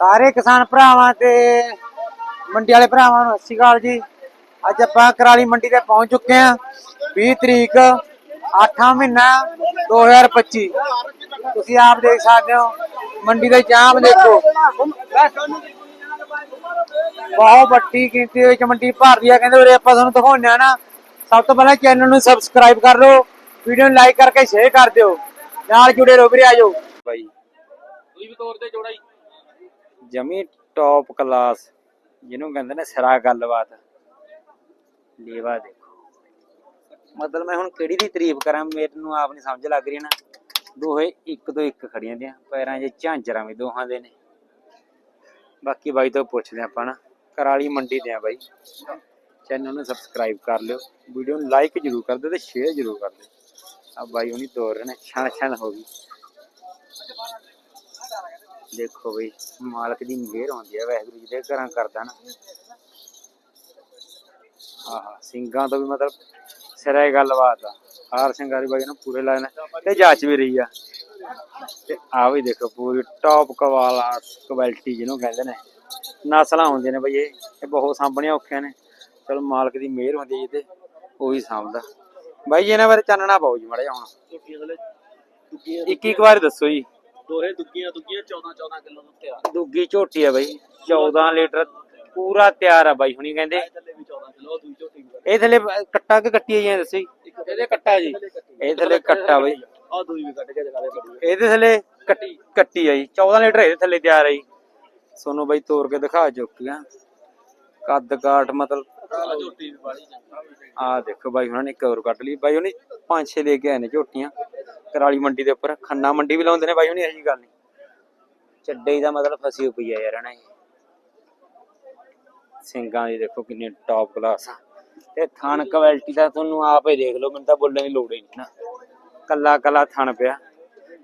ਸਾਰੇ ਕਿਸਾਨ ਭਰਾਵਾਂ ਤੇ ਮੰਡੀ ਵਾਲੇ ਭਰਾਵਾਂ ਨੂੰ ਸਤਿ ਸ਼੍ਰੀ ਅਕਾਲ ਜੀ। ਅੱਜ ਆਪਾਂ ਕਰਾਲੀ ਮੰਡੀ ਤੇ ਪਹੁੰਚ ਚੁੱਕੇ ਹਾਂ। 20 ਤਰੀਕ 8ਵਾਂ ਮਹੀਨਾ 2025 ਤੁਸੀਂ ਆਪ ਦੇਖ ਸਕਦੇ ਹੋ, ਮੰਡੀ ਦੇ ਜਾਮ ਦੇਖੋ। ਬਹੁਤ ਵੱਡੀ ਗਿਣਤੀ ਵਿੱਚ ਮੰਡੀ ਭਰਦੀ ਆ। ਕਹਿੰਦੇ ਉਰੇ ਆਪਾਂ ਤੁਹਾਨੂੰ ਦਿਖਾਉਂਦੇ ਆ ਨਾ। ਸਭ ਤੋਂ ਪਹਿਲਾਂ ਚੈਨਲ ਨੂੰ ਸਬਸਕ੍ਰਾਈਬ ਕਰ ਲਓ। ਵੀਡੀਓ ਨੂੰ ਲਾਈਕ ਕਰਕੇ ਸ਼ੇਅਰ ਕਰ ਦਿਓ। ਨਾਲ ਜੁੜੇ ਰਹੋ ਵੀਰੇ ਆਜੋ ਬਾਈ। ਤੁਸੀਂ ਵੀ ਤੌਰ ਤੇ ਜੋੜਾ ਹੀ ਜਮੀ ਟੌਪ ਕਲਾਸ ਜਿਹਨੂੰ ਕਹਿੰਦੇ ਨੇ ਸਿਰਾ ਗੱਲਬਾਤ। ਲੇਵਾ ਦੇਖੋ। ਮਤਲਬ ਮੈਂ ਹੁਣ ਕਿਹੜੀ ਦੀ ਤਾਰੀਫ ਕਰਾਂ, ਮੈਨੂੰ ਆਪ ਨਹੀਂ ਸਮਝ ਲੱਗ ਰਹੀ ਨਾ। ਦੋਹੇ ਇੱਕ ਤੋਂ ਇੱਕ ਖੜੀਆਂ ਦੀਆਂ, ਪੈਰਾਂ 'ਚ ਝਾਂਜਰਾਂ ਵੀ ਦੋਹਾਂ ਦੇ ਨੇ। ਬਾਕੀ ਬਾਈ ਤੋਂ ਪੁੱਛਦੇ ਆਪਾਂ ਨਾ, ਕਰਾਲੀ ਮੰਡੀ ਦੇ ਆ ਬਾਈ। ਚੈਨਲ ਨੂੰ ਸਬਸਕ੍ਰਾਈਬ ਕਰ ਲਿਓ। ਵੀਡੀਓ ਨੂੰ ਲਾਈਕ ਜਰੂਰ ਕਰ ਦਿਓ ਤੇ ਸ਼ੇਅਰ ਜਰੂਰ ਕਰ ਦਿਓ। ਆ ਬਾਈ ਹੁਣੀ ਤੋਰ ਰਹੇ ਨੇ ਛਣ ਛਣ ਹੋ ਗਈ। ਦੇਖੋ ਬਈ, ਮਾਲਕ ਦੀ ਮਿਹਰ ਹੁੰਦੀ ਹੈ ਵਾਹਿਗੁਰੂ ਜੀ ਦੇ ਘਰਾਂ ਕਰਦਾ ਨਾ। ਆਹਾ, ਸਿੰਘਾਂ ਤੋਂ ਵੀ ਮਤਲਬ ਸਿਰੇ ਗੱਲਬਾਤ ਆ। ਹਾਰ ਸਿੰਘਾਂ ਬਾਈ ਨੂੰ ਪੂਰੇ ਲਾਇਨ ਤੇ ਜਾਂਚ ਵੀ ਰਹੀ ਆ। ਤੇ ਆ ਵੀ ਦੇਖੋ ਪੂਰੀ ਟੌਪ ਕਵਾਲਾ ਕੁਆਲਿਟੀ ਜਿਹਨੂੰ ਕਹਿੰਦੇ ਨੇ। ਨਸਲਾਂ ਹੁੰਦੀਆਂ ਨੇ ਬਈ ਇਹ ਬਹੁਤ ਸਾਂਭਣੀਆਂ ਔਖੀਆਂ ਨੇ। ਚਲੋ ਮਾਲਕ ਦੀ ਮਿਹਰ ਹੁੰਦੀ ਜੀ ਤੇ ਉਹੀ ਸਾਂਭਦਾ। ਬਾਈ ਜੀ, ਇਹਨਾਂ ਬਾਰੇ ਚਾਨਣਾ ਪਾਓ ਜੀ ਮਾੜਾ ਜਿਹਾ ਹੁਣ। ਇੱਕ ਇੱਕ ਵਾਰ ਦੱਸੋ ਜੀ। ਦੋਹੇ ਦੁੱਗੀਆਂ ਦੁੱਗੀਆਂ 14 14 ਕਿਲੋ ਨੂੰ ਤਿਆਰ। ਦੁੱਗੀ ਝੋਟੀ ਆ ਬਾਈ 14 ਲੀਟਰ ਪੂਰਾ ਤਿਆਰ ਆ ਬਾਈ ਹੁਣੀ ਕਹਿੰਦੇ। ਥੱਲੇ ਵੀ 14 ਕਿਲੋ ਦੂਜੀ ਝੋਟੀ ਵੀ ਇਹ ਥੱਲੇ ਕੱਟਾ ਕਿ ਕੱਟੀ ਆਈਆਂ ਦੱਸੋ? ਜੀ ਇਹਦੇ ਕੱਟਾ ਜੀ। ਇਹ ਥੱਲੇ ਕੱਟਾ ਬਾਈ। ਆ ਦੂਜੀ ਵੀ ਕੱਟ ਕੇ ਜਗਾਲੇ ਬੜੀ ਇਹਦੇ ਥੱਲੇ ਕੱਟੀ ਕੱਟੀ ਆਈ 14 ਲੀਟਰ ਇਹਦੇ ਥੱਲੇ ਤਿਆਰ ਆਈ ਸੋਨੂੰ ਬਾਈ ਤੋੜ ਕੇ ਦਿਖਾ ਚੁੱਕੀਆਂ। ਕੱਦ ਕਾਠ ਮਤਲਬ ਝੋਟੀ ਵੀ ਚੰਗੀ ਆ। ਦੇਖੋ ਬਾਈ, ਉਹਨਾਂ ਨੇ ਇੱਕ ਹੋਰ ਕੱਟ ਲਈ। ਬਾਈ, ਉਹਨੇ ਪੰਜ ਛੇ ਲੈ ਕੇ ਆਏ ਨੇ ਝੋਟੀਆਂ। ਕਰਾਲੀ ਮੰਡੀ ਦੇ ਉੱਪਰ। ਖੰਨਾ ਮੰਡੀ ਵੀ ਲਾਉਂਦੇ ਨੇ ਬਾਈ, ਉਹਨੇ ਇਹੋ ਗੱਲ ਨਹੀਂ ਚੱਡੇ ਦਾ ਮਤਲਬ ਫਸੀ ਹੋਈ ਆ ਯਾਰ, ਹਨਾ ਇਹ। ਸਿੰਘਾਂ ਦੀ ਦੇਖੋ ਕਿੰਨੇ ਟੌਪ ਕਲਾਸ ਆ। ਤੇ ਥਣ ਕੁਆਲਿਟੀ ਦਾ ਤੁਹਾਨੂੰ ਆਪ ਹੀ ਦੇਖ ਲਓ, ਮੈਨੂੰ ਤਾਂ ਬੋਲਣ ਦੀ ਲੋੜ ਹੀ ਨਹੀਂ ਨਾ। ਕੱਲਾ ਕੱਲਾ ਥਣ ਪਿਆ।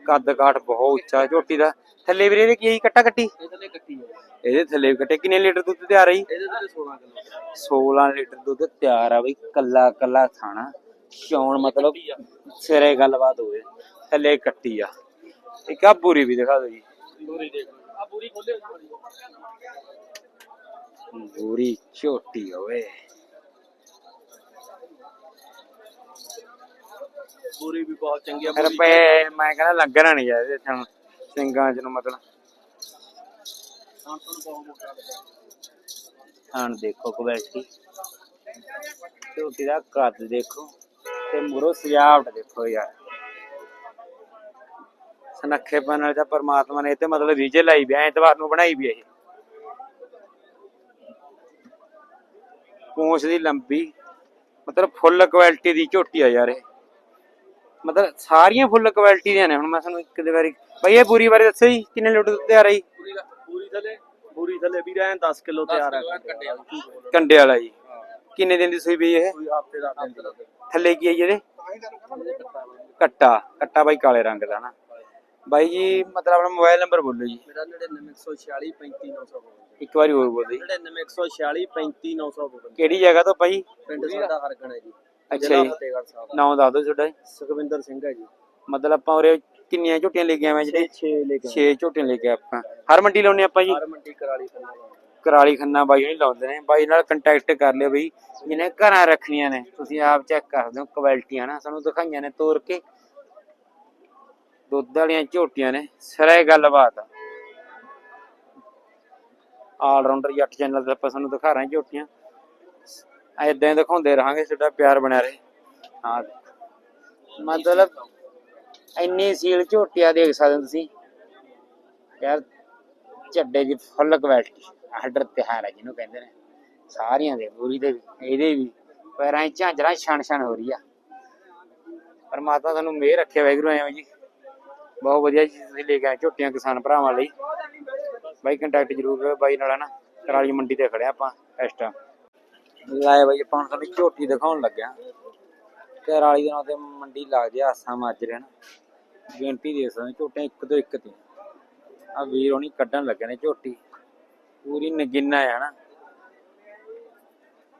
ਕੱਦ ਕਾਠ ਬਹੁਤ ਉੱਚਾ ਝੋਟੀ ਦਾ। ਥੱਲੇ ਵੀਰੇ ਇਹਦੇ ਕੀ ਕੱਟਾ ਕੱਟੀ? ਇਹ ਥੱਲੇ ਕੱਟੀ ਹੈ। ਇਹਦੇ ਥੱਲੇ ਕੱਟੇ। ਕਿੰਨੇ ਲੀਟਰ ਦੁੱਧ ਤਿਆਰ ਆਈ ਇਹਦੇ ਥੱਲੇ 16 ਕਿਲੋ। 16 ਲੀਟਰ ਦੁੱਧ ਤਿਆਰ ਆ ਬਈ ਕੱਲਾ ਕੱਲਾ ਥਾਣਾ ਚੌਣ ਮਤਲਬ ਸਿਰੇ ਗੱਲਬਾਤ ਹੋਵੇ। ਥੱਲੇ ਕੱਟੀ ਆ। ਇੱਕ ਆ ਪੂਰੀ ਵੀ ਦਿਖਾ ਦਿਓ ਜੀ। ਪੂਰੀ ਦੇਖ ਆ ਪੂਰੀ ਖੋਲੇ ਪੂਰੀ ਝੋਟੀ ਹੋਵੇ ਪੂਰੀ ਵੀ ਬਹੁਤ ਚੰਗੀ ਆ ਰੁਪਏ ਮੈਂ ਕਹਿੰਦਾ ਲੱਗਣਾ ਨਹੀਂ ਯਾਰ ਇਹਦੇ ਥਣ ਸਿੰਘਾਂ ਚ ਨੂੰ ਮਤਲਬ। ਹਾਂ, ਦੇਖੋ ਕੁਆਲਿਟੀ ਝੋਟੀ ਦਾ ਕੱਦ ਦੇਖੋ। ਤੇ ਮੂਰੋ ਸਜਾਵਟ ਦੇਖੋ ਯਾਰ। ਸਨੱਖੇਪਨ ਨਾਲ ਤਾਂ ਪਰਮਾਤਮਾ ਨੇ ਤੇ ਮਤਲਬ ਰੀਜੇ ਲਾਈ ਵੀ ਐ ਐਤਵਾਰ ਨੂੰ ਬਣਾਈ ਵੀ ਇਹ। ਪੂੰਛ ਦੀ ਲੰਬੀ, ਮਤਲਬ ਫੁੱਲ ਕੁਆਲਿਟੀ ਦੀ ਝੋਟੀ ਆ ਯਾਰ ਇਹ। ਮਤਲਬ ਸਾਰੀਆਂ ਫੁੱਲ ਕੁਆਲਿਟੀ ਦੀਆਂ ਨੇ। ਹੁਣ ਮੈਂ ਤੁਹਾਨੂੰ ਇੱਕ ਦੇ ਵਾਰੀ ਬਈ ਇਹ ਪੂਰੀ ਬਾਰੇ ਦੱਸੋ ਜੀ ਕਿੰਨੇ ਲੀਟਰ ਦੁੱਧ ਤਿਆਰ ਆ ਜੀ ਪੂਰੀ ਪੂਰੀ ਥੱਲੇ ਪੂਰੀ ਥੱਲੇ ਵੀ ਰਹਿਣ 10 ਕਿਲੋ ਤਿਆਰ ਆ। ਕੱਟਿਆ ਕੰਡੇ ਵਾਲਾ। ਜੀ। ਕਿੰਨੇ ਦਿਨ ਦੀ ਸੂਈ ਵੀ ਇਹ? ਕੋਈ ਹਫ਼ਤੇ ਦਾ ਦਿਨ ਦਾ। ਥੱਲੇ ਕੀ ਹੈ ਜੀ ਇਹਦੇ? ਕੱਟਾ। ਕੱਟਾ ਬਾਈ ਕਾਲੇ ਰੰਗ ਦਾ ਨਾ। ਬਾਈ ਜੀ ਮਤਲਬ ਆਪਣਾ ਮੋਬਾਈਲ ਨੰਬਰ ਬੋਲੋ ਜੀ। ਮੇਰਾ 99146 35900 ਇੱਕ ਵਾਰੀ ਹੋਰ ਬੋਲੋ ਜੀ। 99146 35900 ਕਿਹੜੀ ਜਗ੍ਹਾ ਤੋਂ ਬਾਈ? ਪਿੰਡ ਸਾਡਾ ਹਰਗਣ ਹੈ ਜੀ। ਅੱਛਾ ਜੀ। ਫਤਿਹਗੜ੍ਹ ਸਾਹਿਬ ਨਾਮ ਦੱਸ ਦਿਓ ਤੁਹਾਡਾ ਜੀ। ਸੁਖਵਿੰਦਰ ਸਿੰਘ ਹੈ ਜੀ। ਮਤਲਬ ਆਪਾਂ ਉਰੇ ਕਿੰਨੀਆਂ ਝੋਟੀਆਂ ਲੈ ਕੇ ਆਵੇਂ ਜਿਹੜੇ? 6 ਲੈ ਕੇ 6 ਝੋਟੀਆਂ ਲੈ ਕੇ ਆਏ ਆਪਾਂ। ਹਰ ਮੰਡੀ ਲਾਉਣੇ ਆਪਾਂ ਜੀ? ਹਰ ਮੰਡੀ ਕਰਾਲੀ ਖੰਨਾ ਕਰਾਲੀ ਖੰਨਾ ਬਾਈ ਨਹੀਂ ਲਾਉਂਦੇ ਨੇ। ਬਾਈ ਨਾਲ ਕੰਟੈਕਟ ਕਰ ਲਿਓ ਬਈ ਜਿਹਨੇ ਘਰਾਂ ਰੱਖਣੀਆਂ ਨੇ। ਤੁਸੀਂ ਆਪ ਚੈੱਕ ਕਰ ਦਿਓ ਕੁਆਲਿਟੀਆਂ ਨਾ। ਸਾਨੂੰ ਦਿਖਾਈਆਂ ਨੇ ਤੋੜ ਕੇ। ਦੁੱਧ ਵਾਲੀਆਂ ਝੋਟੀਆਂ ਨੇ। ਸਿਰੇ ਗੱਲਬਾਤ। ਆ ਆਲ ਰਾਉਂਡਰ ਜੱਟ ਚੈਨਲ ਤੇ ਆਪਾਂ ਤੁਹਾਨੂੰ ਦਿਖਾ ਰਹੇ ਹਾਂ ਝੋਟੀਆਂ। ਐਦਾਂ ਹੀ ਦਿਖਾਉਂਦੇ ਰਹਾਂਗੇ ਤੁਹਾਡਾ ਪਿਆਰ ਬਣਿਆ ਰਹੇ। ਹਾਂ। ਮਤਲਬ ਇੰਨੀ ਸੀਲ ਝੋਟੀਆਂ ਦੇਖ ਸਕਦੇ ਹੋ ਤੁਸੀਂ। ਯਾਰ ਚੱਡੇ ਦੀ ਫੁੱਲ ਕੁਆਲਿਟੀ ਆਰਡਰ ਤਿਹਾਰ ਹੈ ਜਿਹਨੂੰ ਕਹਿੰਦੇ ਨੇ। ਸਾਰੀਆਂ ਦੇ, ਪੂਰੀ ਦੇ ਵੀ, ਇਹਦੇ ਵੀ। ਪੈਰਾਂ 'ਚ ਝਾਂਜਰਾਂ ਛਣ ਛਣ ਹੋ ਰਹੀ ਆ। ਪਰਮਾਤਮਾ ਤੁਹਾਨੂੰ ਮਿਹਰ ਰੱਖੇ ਵਾਹਿਗੁਰੂ, ਐਵੇਂ ਜੀ। ਬਹੁਤ ਵਧੀਆ ਜੀ ਤੁਸੀਂ ਲੈ ਕੇ ਆਏ ਝੋਟੀਆਂ ਕਿਸਾਨ ਭਰਾਵਾਂ ਲਈ। ਬਾਈ ਕੰਟੈਕਟ ਜ਼ਰੂਰ ਕਰੋ, ਬਾਈ ਨਾਲ ਨਾ, ਕਰਾਲੀ ਮੰਡੀ ਤੇ ਖੜਿਆ ਆਪਾਂ, ਇਸ ਟਾਈਮ ਲਾਏ ਬਾਈ, ਆਪਾਂ ਹੁਣ ਤੁਹਾਨੂੰ ਝੋਟੀ ਦਿਖਾਉਣ ਲੱਗਿਆ। ਕਰਾਲੀ ਦੇ ਨਾਲ ਤੇ ਮੰਡੀ ਲੱਗਦੀ ਆ ਆਸਾਂ ਮਾਜਰੇ ਨਾ। ਗਿਣਤੀ ਦੇ ਸਕਦੇ ਝੋਟੀਆਂ ਇੱਕ ਤੋਂ ਇੱਕ ਤੇ ਆ ਵੀਰ ਹੋਣੀ ਕੱਢਣ ਲੱਗੇ ਨੇ ਝੋਟੀ। ਪੂਰੀ ਨਗਿਨਾ ਆ ਨਾ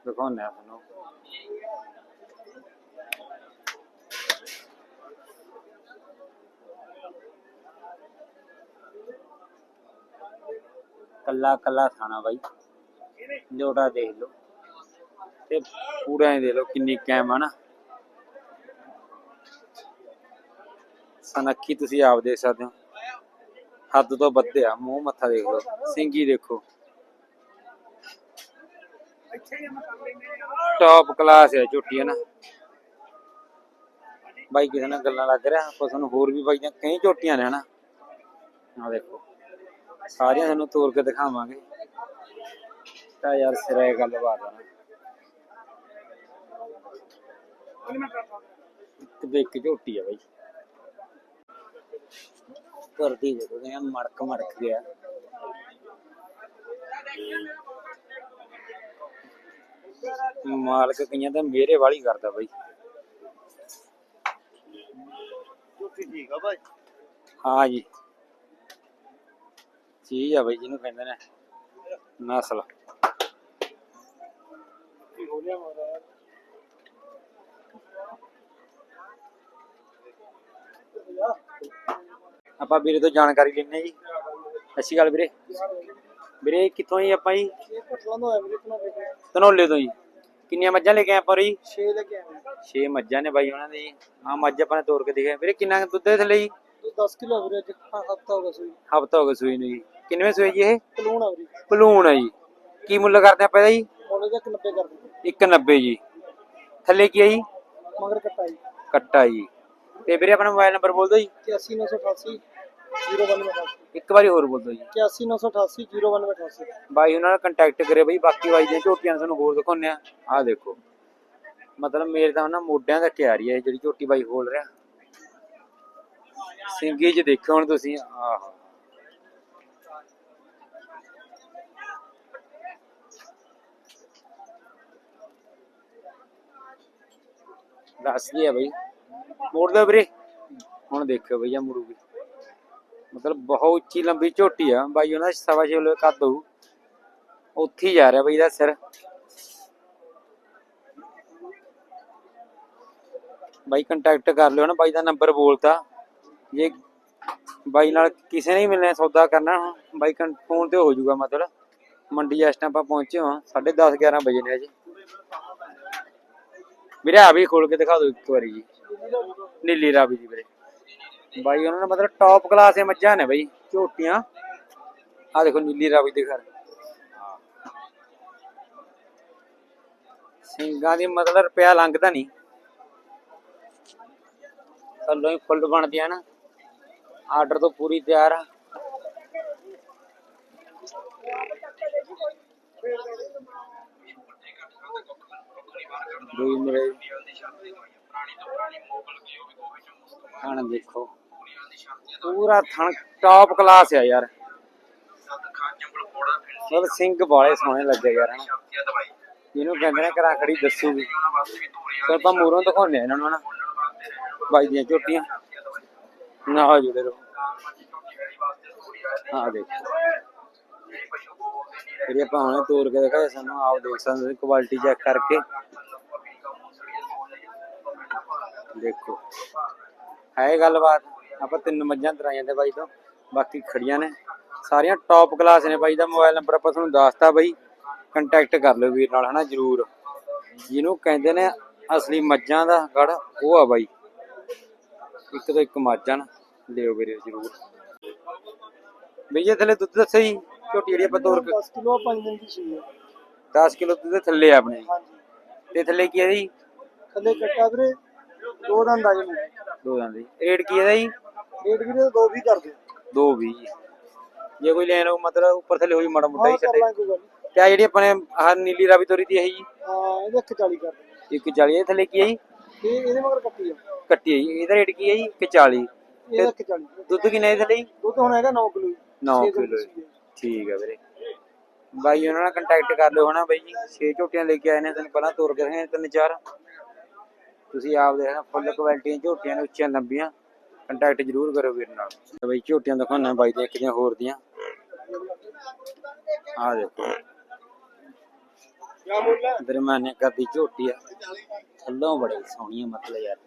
ਦਿਖਾਉਣਾ ਤੁਹਾਨੂੰ। ਕੱਲਾ ਕੱਲਾ ਖਾਣਾ ਬਾਈ। ਲੋਟਾ ਦੇਖ ਲਓ। ਤੇ ਪੂਰਾ ਹੀ ਦੇਖ ਲੋ ਕਿੰਨੀ ਕੈਮ ਆ ਨਾ। ਸਨੱਖੀ ਤੁਸੀਂ ਆਪ ਦੇਖ ਸਕਦੇ ਹੋ। ਹੱਦ ਤੋਂ ਵੱਧ ਆ, ਮੂੰਹ ਮੱਥਾ ਦੇਖ ਲਓ, ਸਿੰਗੀ ਦੇਖੋ। ਟੌਪ ਕਲਾਸ ਹੈ ਝੋਟੀ, ਹੈ ਨਾ। ਬਾਈ ਕਿਸੇ ਨਾਲ ਗੱਲਾਂ ਲੱਗ ਰਿਹਾ, ਆਪਾਂ ਤੁਹਾਨੂੰ ਹੋਰ ਵੀ ਬਾਈ ਦੀਆਂ ਕਈ ਝੋਟੀਆਂ ਨੇ ਹਨਾ ਆ ਦੇਖੋ, ਸਾਰੀਆਂ ਤੁਹਾਨੂੰ ਤੋੜ ਕੇ ਦਿਖਾਵਾਂਗੇ। ਤਾਂ ਯਾਰ ਸਿਰਾ ਗੱਲਬਾਤ ਆ ਨਾ ਇੱਕ ਦੇ ਇੱਕ ਝੋਟੀ ਆ ਬਾਈ। ਕਰਦੀ ਦੇਖੋ ਕਿ ਮੜਕ ਮੜਕ ਗਿਆ। ਮਾਲਕ ਕਈਆਂ ਤਾਂ ਮੇਰੇ ਵਾਲੀ ਕਰਦਾ ਬਾਈ। ਝੋਟੀ ਠੀਕ ਆ ਭਾਈ ਹਾਂ ਜੀ। ਚੀਜ਼ ਆ ਬਾਈ ਜਿਹਨੂੰ ਕਹਿੰਦੇ ਨੇ ਨਸਲ। ਹੋ ਗਿਆ ਮਾਰਾ ਆਪਾਂ ਵੀਰੇ ਤੋਂ ਜਾਣਕਾਰੀ ਲੈਣੇ ਜੀ। ਸ਼੍ਰੀ ਅਕਾਲ ਵੀਰੇ। ਵੀਰੇ ਕਿੱਥੋਂ ਜੀ ਆਪਾਂ ਜੀ? ਪਟਲਾਂ ਤੋਂ ਜੀ। ਕਿੰਨੀਆਂ ਮੱਝਾਂ ਲੈ ਕੇ ਆਏ ਆਪਾਂ ਜੀ? 6 ਲੈ ਕੇ ਆਇਆ 6 ਮੱਝਾਂ ਨੇ ਬਾਈ ਉਹਨਾਂ ਦੀ ਆ ਮੱਝ ਆਪਾਂ ਨੇ ਤੋੜ ਕੇ ਦਿਖਾਇਆ ਵੀਰੇ ਕਿੰਨਾ ਦੁੱਧ ਦੇ ਥੱਲੇ ਜੀ? ਤੂੰ 10 ਕਿਲੋ ਵੀਰੇ ਅੱਜ ਹਫਤਾ ਹੋ ਗਿਆ ਸੂਈ ਹਫਤਾ ਹੋ ਗਿਆ ਸੂਈ ਨੂੰ ਜੀ। ਕਿੰਨਵੇਂ ਸੂਈ ਜੀ ਇਹ? ਕਲੂਣ ਆ ਵੀਰੇ। ਪਲੂਣ ਹੈ ਜੀ। ਕੀ ਮੁੱਲ ਕਰਦੇ ਆਪਾਂ ਇਹਦਾ ਜੀ? ਉਹਨੇ ਦਾ 90 ਕਰ ਦਿੱਤੇ 190 ਜੀ। ਥੱਲੇ ਕੀ ਹੈ ਜੀ? ਮਗਰ ਕੱਟਾ ਜੀ। ਕੱਟਾ ਜੀ। ਤੇ ਵੀਰੇ ਆਪਣਾ ਮੋਬਾਈਲ ਨੰਬਰ ਬੋਲ ਦਿਓ ਜੀ। 81988 09288 ਇੱਕ ਵਾਰੀ ਹੋਰ ਬੋਲ ਦਿਓ ਜੀ। 81988 09288 ਬਾਈ ਉਹਨਾਂ ਨਾਲ ਕੰਟੈਕਟ ਕਰੇ ਬਈ ਬਾਕੀ ਬਾਈ ਦੀਆਂ ਝੋਟੀਆਂ ਤੁਹਾਨੂੰ ਹੋਰ ਦਿਖਾਉਂਦੇ ਆ ਆਹ ਦੇਖੋ ਮਤਲਬ ਮੇਰੇ ਤਾਂ ਨਾ ਮੋਢਿਆਂ ਦਾ ਤਿਆਰੀ ਹੈ ਜਿਹੜੀ ਝੋਟੀ ਬਾਈ ਖੋਲ ਰਿਹਾ। ਸਿੰਗੀ ਚ ਦੇਖੋ ਹੁਣ ਤੁਸੀਂ ਆਹ। ਦੱਸਦੀ ਹੈ ਬਈ। ਮੋੜ ਦਿਓ ਵੀਰੇ। ਹੁਣ ਦੇਖਿਓ ਭਈਆ ਮੁੜੂਗੀ ਮਤਲਬ ਬਹੁਤ ਉੱਚੀ ਲੰਬੀ ਝੋਟੀ ਆ। ਬਾਈ ਉਹਨਾਂ ਸਵਾ ਛੇ ਕਿਲੋ ਕੱਦ ਹੋਊ। ਉੱਥੇ ਜਾ ਰਿਹਾ ਬਈ ਦਾ ਸਿਰ। ਬਾਈ ਕੰਟੈਕਟ ਕਰ ਲਿਓ ਨਾ। ਬਾਈ ਦਾ ਨੰਬਰ ਬੋਲਤਾ। ਜੇ ਬਾਈ ਨਾਲ ਕਿਸੇ ਨੇ ਮਿਲਣਾ, ਸੌਦਾ ਕਰਨਾ ਹੁਣ, ਬਾਈ ਫੋਨ ਤੇ ਹੋ ਜਾਊਗਾ ਮਤਲਬ। ਮੰਡੀ ਇਸ ਟਾਈਮ ਆਪਾਂ ਪਹੁੰਚੇ ਹਾਂ 10:30 11 ਵਜੇ ਨੇ ਅਜੇ ਵੀਰੇ ਆ ਵੀ ਖੋਲ ਕੇ ਦਿਖਾ ਦਿਓ ਇੱਕ ਵਾਰੀ ਜੀ। ਨੀਲੀ ਰਾਵੀ ਜੀ ਵੀਰੇ। ਬਾਈ, ਉਹਨਾਂ ਨੇ ਮਤਲਬ ਟੌਪ ਕਲਾਸ ਦੇ ਮੱਝਾਂ ਨੇ ਬਾਈ, ਝੋਟੀਆਂ। ਆ ਦੇਖੋ ਨੀਲੀ ਰਾਵੀ ਦੇ ਘਰ। ਸਿੰਘਾਂ ਦੀ ਮਤਲਬ ਰੁਪਿਆ ਲੰਘਦਾ ਨਹੀਂ। ਥੱਲੋਂ ਹੀ ਫੁੱਲ ਬਣਦੀਆਂ ਨਾ। ਆਰਡਰ ਤੋਂ ਪੂਰੀ ਤਿਆਰ ਆ। ਦੋਈ ਮੇਰੇ ਥਣ ਦੇਖੋ। ਪੂਰਾ ਥਣ ਟੌਪ ਕਲਾਸ ਆ ਯਾਰ। ਚਲ ਸਿੰਘ ਬਾਲੇ ਸੋਹਣੇ ਲੱਗੇ ਯਾਰ ਹਨਾ। ਜਿਹਨੂੰ ਕਹਿੰਦੇ ਨੇ ਕਰਾ ਖੜੀ ਦੱਸੂਗੀ ਚਲ ਆਪਾਂ ਮੂਰੋਂ ਦਿਖਾਉਂਦੇ ਆ ਇਹਨਾਂ ਨੂੰ ਨਾ ਬਾਈ ਦੀਆਂ ਝੋਟੀਆਂ। ਨਾ ਜੁੜੇ ਰਹੋ ਆ ਦੇਖੋ। ਜਿਹੜੀ ਆਪਾਂ ਹੁਣੇ ਤੋੜ ਕੇ ਦਿਖਾਏ ਸਾਨੂੰ ਆਪ ਦੇਖ ਸਕਦੇ ਹੋ ਕੁਆਲਿਟੀ ਚੈੱਕ ਕਰਕੇ। ਦੇਖੋ। ਹੈ ਗੱਲਬਾਤ। ਆਪਾਂ ਤਿੰਨ ਮੱਝਾਂ ਤਰਾਈਆਂ ਤੇ ਬਾਈ ਤੋਂ ਬਾਕੀ ਖੜੀਆਂ ਨੇ। ਸਾਰੀਆਂ ਟੌਪ ਕਲਾਸ ਨੇ ਬਾਈ ਦਾ। ਮੋਬਾਈਲ ਨੰਬਰ ਆਪਾਂ ਤੁਹਾਨੂੰ ਦੱਸਤਾ ਬਾਈ। ਕੰਟੈਕਟ ਕਰ ਲਿਓ ਵੀਰ ਨਾਲ ਹਨਾ ਜਰੂਰ। ਜਿਹਨੂੰ ਕਹਿੰਦੇ ਨੇ ਅਸਲੀ ਮੱਝਾਂ ਦਾ ਗੜ ਉਹ ਆ ਬਾਈ। ਇੱਕ ਤੋਂ ਇੱਕ ਮੱਝਾਂ ਲਿਓ ਵੀਰੇ ਜਰੂਰ। ਬਈਏ ਥੱਲੇ ਦੁੱਧ ਦੱਸੋ ਜੀ। ਝੋਟੀ ਜਿਹੜੀ ਆਪਾਂ ਤੋਰ ਕੇ 10 ਕਿਲੋ 5 ਦਿਨ ਦੀ ਹੈ 10 ਕਿਲੋ ਦੁੱਧ ਦੇ ਥੱਲੇ ਆ ਆਪਣੇ। ਹਾਂਜੀ। ਤੇ ਥੱਲੇ ਕੀ ਹੈ ਜੀ? ਥੱਲੇ ਕੱਟਾ ਵੀਰੇ। ਦੋ ਦੰਦ ਆ ਜੀ ਦੋ ਦਾਂ ਦੀ ਰੇਟ ਕੀ ਹੈ ਜੀ? ਰੇਟ ਵੀਰੇ ਦੋ ਵੀ ਕਰ ਦਿਓ। ਦੋ ਵੀ ਜੀ ਜੇ ਕੋਈ ਲੈਣ ਉਹ ਮਤਲਬ ਉੱਪਰ ਥੱਲੇ ਹੋਈ ਮਾੜਾ ਮੋਟਾ ਹੀ ਹਾਂ ਕਰ ਛੱਡੇ ਲਾਂਗੇ ਕੋਈ ਗੱਲ ਨੀ। ਤੇ ਆਹ ਜਿਹੜੀ ਆਪਣੇ ਆਹ ਨੀਲੀ ਰਾਵੀ ਤੋਰੀ ਦੀ ਹੈ ਜੀ? ਹਾਂ ਇਹਦੇ 140 ਕਰ ਦਿਓ। ਇੱਕ 40 ਦੇ ਥੱਲੇ ਕੀ ਹੈ ਜੀ? ਇਹ ਇਹਦੇ ਮਗਰ ਕੱਟੀ ਆ। ਕੱਟੀ ਹੈ ਜੀ। ਇਹਦਾ ਰੇਟ ਕੀ ਹੈ ਜੀ? ਕਿ 40 ਇਹਦਾ 140 ਦੁੱਧ ਕਿੰਨੇ ਦੇ ਥੱਲੇ ਜੀ? ਦੁੱਧ ਹੁਣ ਹੈਗਾ 9 ਕਿਲੋ 9 ਕਿਲੋ ਠੀਕ ਹੈ ਵੀਰੇ। ਬਾਈ ਉਹਨਾਂ ਨਾਲ ਕੰਟੈਕਟ ਕਰ ਲਿਓ ਹਨਾ ਬਾਈ ਜੀ। ਛੇ ਝੋਟੀਆਂ ਲੈ ਕੇ ਆਏ ਨੇ ਤੁਹਾਨੂੰ ਪਹਿਲਾਂ ਤੋਰ ਕੇ ਦਿਖਾਏ ਤਿੰਨ ਚਾਰ। ਤੁਸੀਂ ਆਪ ਦੇਖਣਾ ਫੁੱਲ ਕੁਆਲਿਟੀ ਝੋਟੀਆਂ ਨੇ ਉੱਚੀਆਂ ਲੰਬੀਆਂ ਕੰਟੈਕਟ ਜ਼ਰੂਰ ਕਰੋ ਵੀਰ ਨਾਲ। ਤੇ ਬਾਈ ਝੋਟੀਆਂ ਦਿਖਾਉਣਾ ਬਾਈ ਦੀਆਂ ਇੱਕ ਦੀਆਂ, ਹੋਰ ਦੀਆਂ। ਆ ਦੇਖੋ। ਕਿਆ ਕਰਦੀ ਝੋਟੀ ਆ। ਥੱਲੋਂ ਬੜੀ ਸੋਹਣੀ ਮਤਲਬ ਯਾਰ।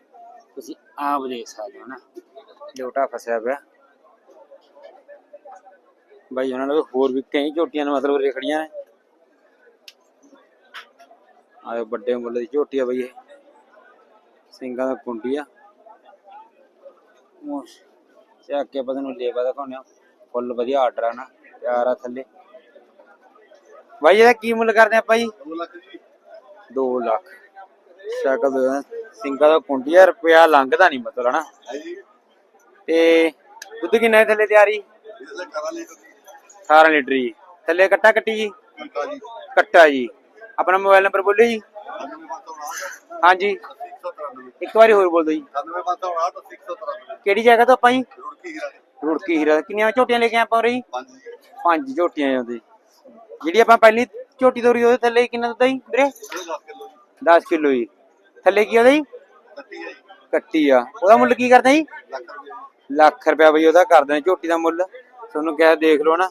ਤੁਸੀਂ ਆਪ ਦੇਖ ਸਕਦੇ ਹੋ ਨਾ, ਲੋਟਾ ਫਸਿਆ ਪਿਆ। ਬਾਈ ਉਹਨਾਂ ਨਾਲ ਹੋਰ ਵੀ ਕਈ ਝੋਟੀਆਂ ਨੇ ਮਤਲਬ ਉਰੇ ਨੇ। ਆਏ ਵੱਡੇ ਮੁੱਲ ਦੀ ਝੋਟੀ ਆ ਬਈ ਇਹ। ਸਿੰਘਾਂ ਦਾ ਕੁੰਡੀ ਆ। ਮੋਸ਼ ਚੱਕ ਕੇ ਪਤਾ ਨੂੰ ਲੇਵਾ ਦਿਖਾਉਂਦੇ ਆ। ਫੁੱਲ ਵਧੀਆ ਆਰਡਰ ਆ ਨਾ ਪਿਆਰ ਆ ਥੱਲੇ। ਬਾਈ ਇਹਦਾ ਕੀ ਮੁੱਲ ਕਰਦੇ ਆਪਾਂ ਜੀ 2 ਲੱਖ। ਜੀ 2 ਲੱਖ ਸ਼ਕਲ ਦੇ ਸਿੰਘਾਂ ਦਾ ਕੁੰਡੀ ਆ ਰੁਪਿਆ ਲੰਘਦਾ ਨਹੀਂ ਮਤਲਬ ਹਨਾ? ਤੇ ਦੁੱਧ ਕਿੰਨਾ ਹੈ ਥੱਲੇ ਤਿਆਰੀ? ਇਹਦੇ ਕਰਾ ਲਈ ਤੁਸੀਂ 18 ਲੀਟਰ ਜੀ। ਥੱਲੇ ਕੱਟਾ ਕੱਟੀ ਜੀ? ਕੱਟਾ ਜੀ। ਆਪਣਾ ਮੋਬਾਈਲ ਨੰਬਰ ਬੋਲਿਓ ਜੀ। 9559 ਹਾਂਜੀ। 193 ਇੱਕ ਵਾਰੀ ਹੋਰ ਬੋਲ ਦਿਓ ਜੀ 9559 193 ਕਿਹੜੀ ਜਗ੍ਹਾ ਤੋਂ ਆਪਾਂ ਜੀ? ਰੁੜਕੀ ਹੀਰਾ ਜੀ। ਰੁੜਕੀ ਹੀਰਾ। ਕਿੰਨੀਆਂ ਝੋਟੀਆਂ ਲੈ ਕੇ ਆਪਾਂ ਜੀ? ਪੰਜ ਪੰਜ ਝੋਟੀਆਂ ਆਉਂਦੇ ਜਿਹੜੀ ਆਪਾਂ ਪਹਿਲੀ ਝੋਟੀ ਤੋਰੀ ਉਹਦੇ ਥੱਲੇ ਕਿੰਨਾ ਆ ਜੀ ਵੀਰੇ? ਇਹ 10 ਕਿਲੋ ਜੀ। 10 ਕਿਲੋ ਜੀ। ਥੱਲੇ ਕੀ ਉਹਦਾ ਜੀ? ਕੱਟੀ ਆ ਉਹਦਾ ਮੁੱਲ ਕੀ ਕਰਦਾ ਜੀ? ਲੱਖ ਰੁਪਇਆ ਬਈ ਉਹਦਾ ਕਰਦੇ ਝੋਟੀ ਦਾ ਮੁੱਲ। ਤੁਹਾਨੂੰ ਕਿਹਾ ਦੇਖ ਲਓ ਨਾ।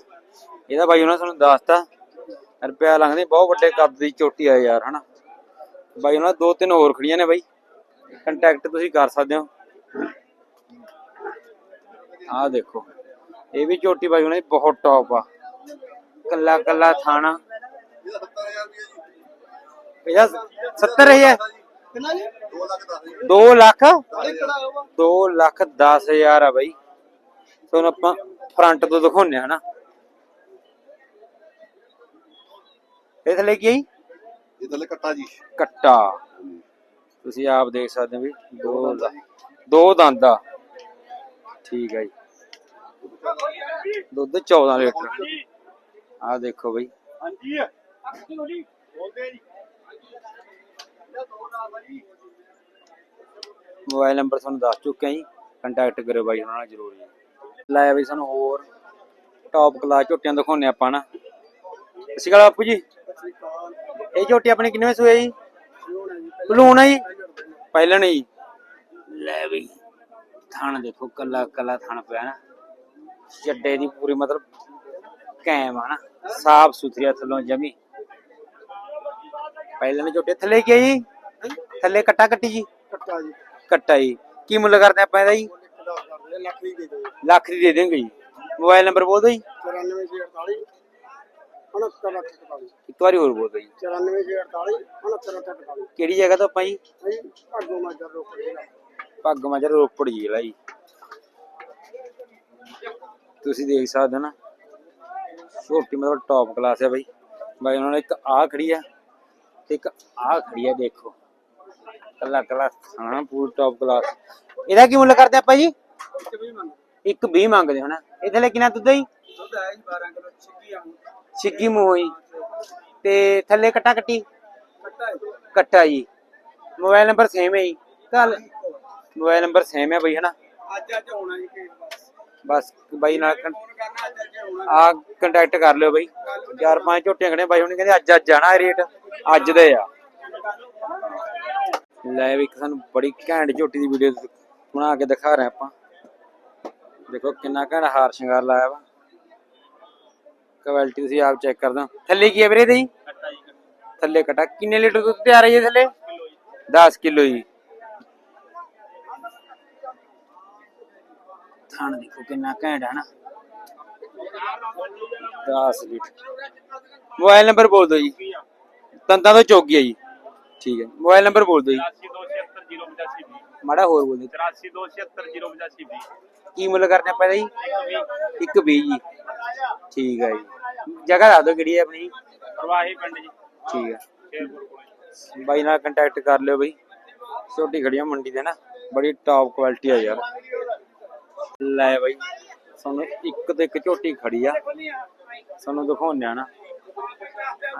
ਇਹਦਾ ਬਾਈ ਉਹਨਾਂ ਤੁਹਾਨੂੰ ਦੱਸਤਾ। ਰੁਪਇਆ ਲੰਘਦੇ ਬਹੁਤ ਵੱਡੇ ਕੱਦ ਦੀ ਝੋਟੀ ਆ ਯਾਰ ਹਨਾ। ਬਾਈ ਉਹਨਾਂ ਦੋ ਤਿੰਨ ਹੋਰ ਖੜੀਆਂ ਨੇ ਬਾਈ। ਕੰਟੈਕਟ ਤੁਸੀਂ ਕਰ ਸਕਦੇ ਹੋ। ਆਹ ਦੇਖੋ ਇਹ ਵੀ ਝੋਟੀ ਬਾਈ ਦੀ ਬਹੁਤ ਟੌਪ ਆ। ਕੱਲਾ ਕੱਲਾ ਥਾਣਾ। ਇਹਦਾ 70000 ਰੁਪਏ ਜੀ ਇਹਦਾ 70 ਰਹੀ ਹੈ ਕਿੰਨਾ ਜੀ? 2 ਲੱਖ 10 ਜੀ 2 ਲੱਖ ਅਰੇ ਕਿਹੜਾ ਹੋਵਾ 2 ਲੱਖ 10 ਹਜ਼ਾਰ ਆ ਬਾਈ। ਤੁਹਾਨੂੰ ਆਪਾਂ ਫਰੰਟ ਤੋਂ ਦਿਖਾਉਂਦੇ ਹਾਂ ਨਾ। ਇਹ ਥੱਲੇ ਕੀ ਹੈ ਜੀ? ਇਹ ਥੱਲੇ ਕੱਟਾ ਜੀ। ਕੱਟਾ। ਤੁਸੀਂ ਆਪ ਦੇਖ ਸਕਦੇ ਹੋ ਵੀ ਦੋ ਦਾ ਦੋ ਦੰਦ ਆ। ਠੀਕ ਹੈ ਜੀ। ਦੁੱਧ 14 ਲੀਟਰ। ਆਹ ਦੇਖੋ ਬਈ। ਹਾਂਜੀ ਬੋਲਦੇ ਜੀ ਮੋਬਾਈਲ ਨੰਬਰ ਤੁਹਾਨੂੰ ਦੱਸ ਚੁੱਕਿਆ ਜੀ। ਕੰਟੈਕਟ ਕਰਿਓ ਬਾਈ, ਉਹਨਾਂ ਨਾਲ ਜ਼ਰੂਰ ਜੀ। ਲਾਇਆ ਬਈ ਸਾਨੂੰ ਹੋਰ ਟੌਪ ਕਲਾਸ ਝੋਟੀਆਂ ਦਿਖਾਉਣੇ ਆਪਾਂ ਨਾ। ਸਤਿ ਸ਼੍ਰੀ ਅਕਾਲ ਬਾਪੂ ਜੀ। ਇਹ ਝੋਟੀ ਆਪਣੀ ਕਿੰਨੇ ਵਜੇ ਸੂਏ ਜੀ? ਬਲੂਨ ਹੈ। ਜੀ ਪਹਿਲਾਂ ਨਹੀਂ। ਲੈ ਬਈ ਥਣ ਦੇਖੋ ਕੱਲਾ ਕੱਲਾ ਥਣ ਪਿਆ ਨਾ। ਚੱਡੇ ਦੀ ਪੂਰੀ ਮਤਲਬ ਕੈਮ ਆ ਨਾ ਸਾਫ਼ ਸੁਥਰੀ ਥੱਲੋਂ ਜਮੀ। ਪਹਿਲਾਂ ਨੇ ਝੋਟੇ ਥੱਲੇ ਕੀ ਜੀ? ਥੱਲੇ ਕੱਟਾ ਕੱਟੀ ਜੀ। ਕੱਟਾ ਜੀ। ਕੱਟਾ ਜੀ। ਕੀ ਮੁੱਲ ਕਰਦੇ ਆਪਾਂ ਇਹਦਾ ਜੀ? ਲੱਖ ਹੀ ਦੇ ਦਿਓ। ਲੱਖ ਦੀ ਦੇ ਦੇਂਗੇ ਜੀ। ਮੋਬਾਈਲ ਨੰਬਰ ਬੋਲ ਦਿਓ ਜੀ 9448 6948 ਇੱਕ ਵਾਰੀ ਹੋਰ ਬੋਲ ਜੀ 9448 6948 ਕਿਹੜੀ ਜਗ੍ਹਾ ਤੋਂ ਆਪਾਂ ਜੀ ਮਾਜਰ ਮਾਜਰ ਰੋਪੜ ਜ਼ਿਲ੍ਹਾ ਜੀ ਤੁਸੀਂ ਦੇਖ ਸਕਦੇ ਹੋ ਨਾ ਛੋਟੀ ਮਤਲਬ ਟੌਪ ਕਲਾਸ ਹੈ ਬਾਈ ਬਾਈ ਉਹਨਾਂ ਨੇ ਇੱਕ ਆ ਖੜੀ ਆ ਤੇ ਇੱਕ ਆ ਖੜੀ ਆ ਦੇਖੋ ਕੱਲਾ ਕੱਲਾ ਹਾਂ ਪੂਰੀ ਟੌਪ ਕਲਾਸ ਇਹਦਾ ਕੀ ਮੁੱਲ ਕਰਦੇ ਆਪਾਂ ਜੀ ਇੱਕ ਵੀ ਮੰਨ ਇੱਕ 20 ਮੰਗਦੇ ਹੋ ਨਾ ਇਹਦੇ ਲਈ ਕਿੰਨਾ ਦੁੱਧ ਹੈ ਜੀ ਦੁੱਧ ਹੈ ਜੀ 12 ਕਿਲੋ ਛਿੱਕੀ ਆ ਮੂੰਹ ਜੀ ਤੇ ਥੱਲੇ ਕੱਟਾ ਕੱਟੀ। ਕੱਟਾ ਜੀ। ਮੋਬਾਈਲ ਨੰਬਰ ਸੇਮ ਹੈ ਜੀ। ਕੱਲ ਮੋਬਾਈਲ ਨੰਬਰ ਸੇਮ ਹੈ ਬਈ ਹਨਾ? ਅੱਜ ਅੱਜ ਹੋਣਾ ਜੀ ਕੇਸ ਬਸ। ਬਾਈ ਨਾਲ ਆ ਕੰਟੈਕਟ ਕਰ ਲਿਓ ਬਾਈ। ਚਾਰ ਪੰਜ ਝੋਟੀਆਂ ਖੜੇ ਬਾਈ ਹੁਣ ਕਹਿੰਦੇ ਅੱਜ ਅੱਜ ਜਾਣਾ ਰੇਟ ਅੱਜ ਦੇ ਆ। ਲੈ ਵੀ ਇੱਕ ਸਾਨੂੰ ਬੜੀ ਘੈਂਟ ਝੋਟੀ ਦੀ ਵੀਡੀਓ ਬਣਾ ਕੇ ਦਿਖਾ ਰਹੇ ਆਪਾਂ। ਦੇਖੋ ਕਿੰਨਾ ਘੈਂਟ ਹਾਰ ਸ਼ਿੰਗਾਰ ਲਾਇਆ ਵਾ। ਕੁਆਲਿਟੀ ਤੁਸੀਂ ਆਪ ਚੈੱਕ ਕਰਦੇ। ਥੱਲੇ ਕੀ ਹੈ ਵੀਰੇ ਇਹਦੇ ਜੀ? ਥੱਲੇ ਕਟਾ। ਕਿੰਨੇ ਲੀਟਰ ਦੁੱਧ ਤਿਆਰ ਹੈ ਜੀ ਥੱਲੇ? 10 ਕਿਲੋ ਜੀ। ਥਾਣ ਦੇਖੋ ਕਿੰਨਾ ਘੈਂਟ ਹੈ ਨਾ। 10 ਲੀਟਰ। ਮੋਬਾਈਲ ਨੰਬਰ ਬੋਲ ਦਿਓ ਜੀ। ਤੰਦਾਂ ਤੋਂ ਚੌਕੀ ਹੈ ਜੀ। ਠੀਕ ਹੈ। ਮੋਬਾਈਲ ਨੰਬਰ ਬੋਲ ਦਿਓ ਜੀ। 8227052085 ਮਾੜਾ ਹੋਰ ਬੋਲ ਦਿਓ। 8227052085 ਕੀ ਮੁੱਲ ਕਰਦੇ ਆਪਾਂ ਇਹਦਾ ਜੀ? ਇੱਕ 20 ਜੀ। ਠੀਕ ਹੈ ਜੀ। ਜਗ੍ਹਾ ਦੱਸ ਦਿਓ ਕਿਹੜੀ ਹੈ ਆਪਣੀ? ਪ੍ਰਵਾਹੀ ਪਿੰਡ ਜੀ। ਠੀਕ ਹੈ ਬਾਈ ਨਾਲ ਕੰਟੈਕਟ ਕਰ ਲਿਓ ਬਈ। ਛੋਟੀ ਖੜੀਆਂ ਮੰਡੀ ਦੇ ਨਾ। ਬੜੀ ਟੌਪ ਕੁਆਲਿਟੀ ਆ ਯਾਰ। ਲੈ ਬਾਈ। ਸਾਨੂੰ ਇੱਕ ਤੇ ਇੱਕ ਝੋਟੀ ਖੜੀ ਆ। ਸਾਨੂੰ ਦਿਖਾਉਂਦੇ ਆ ਨਾ।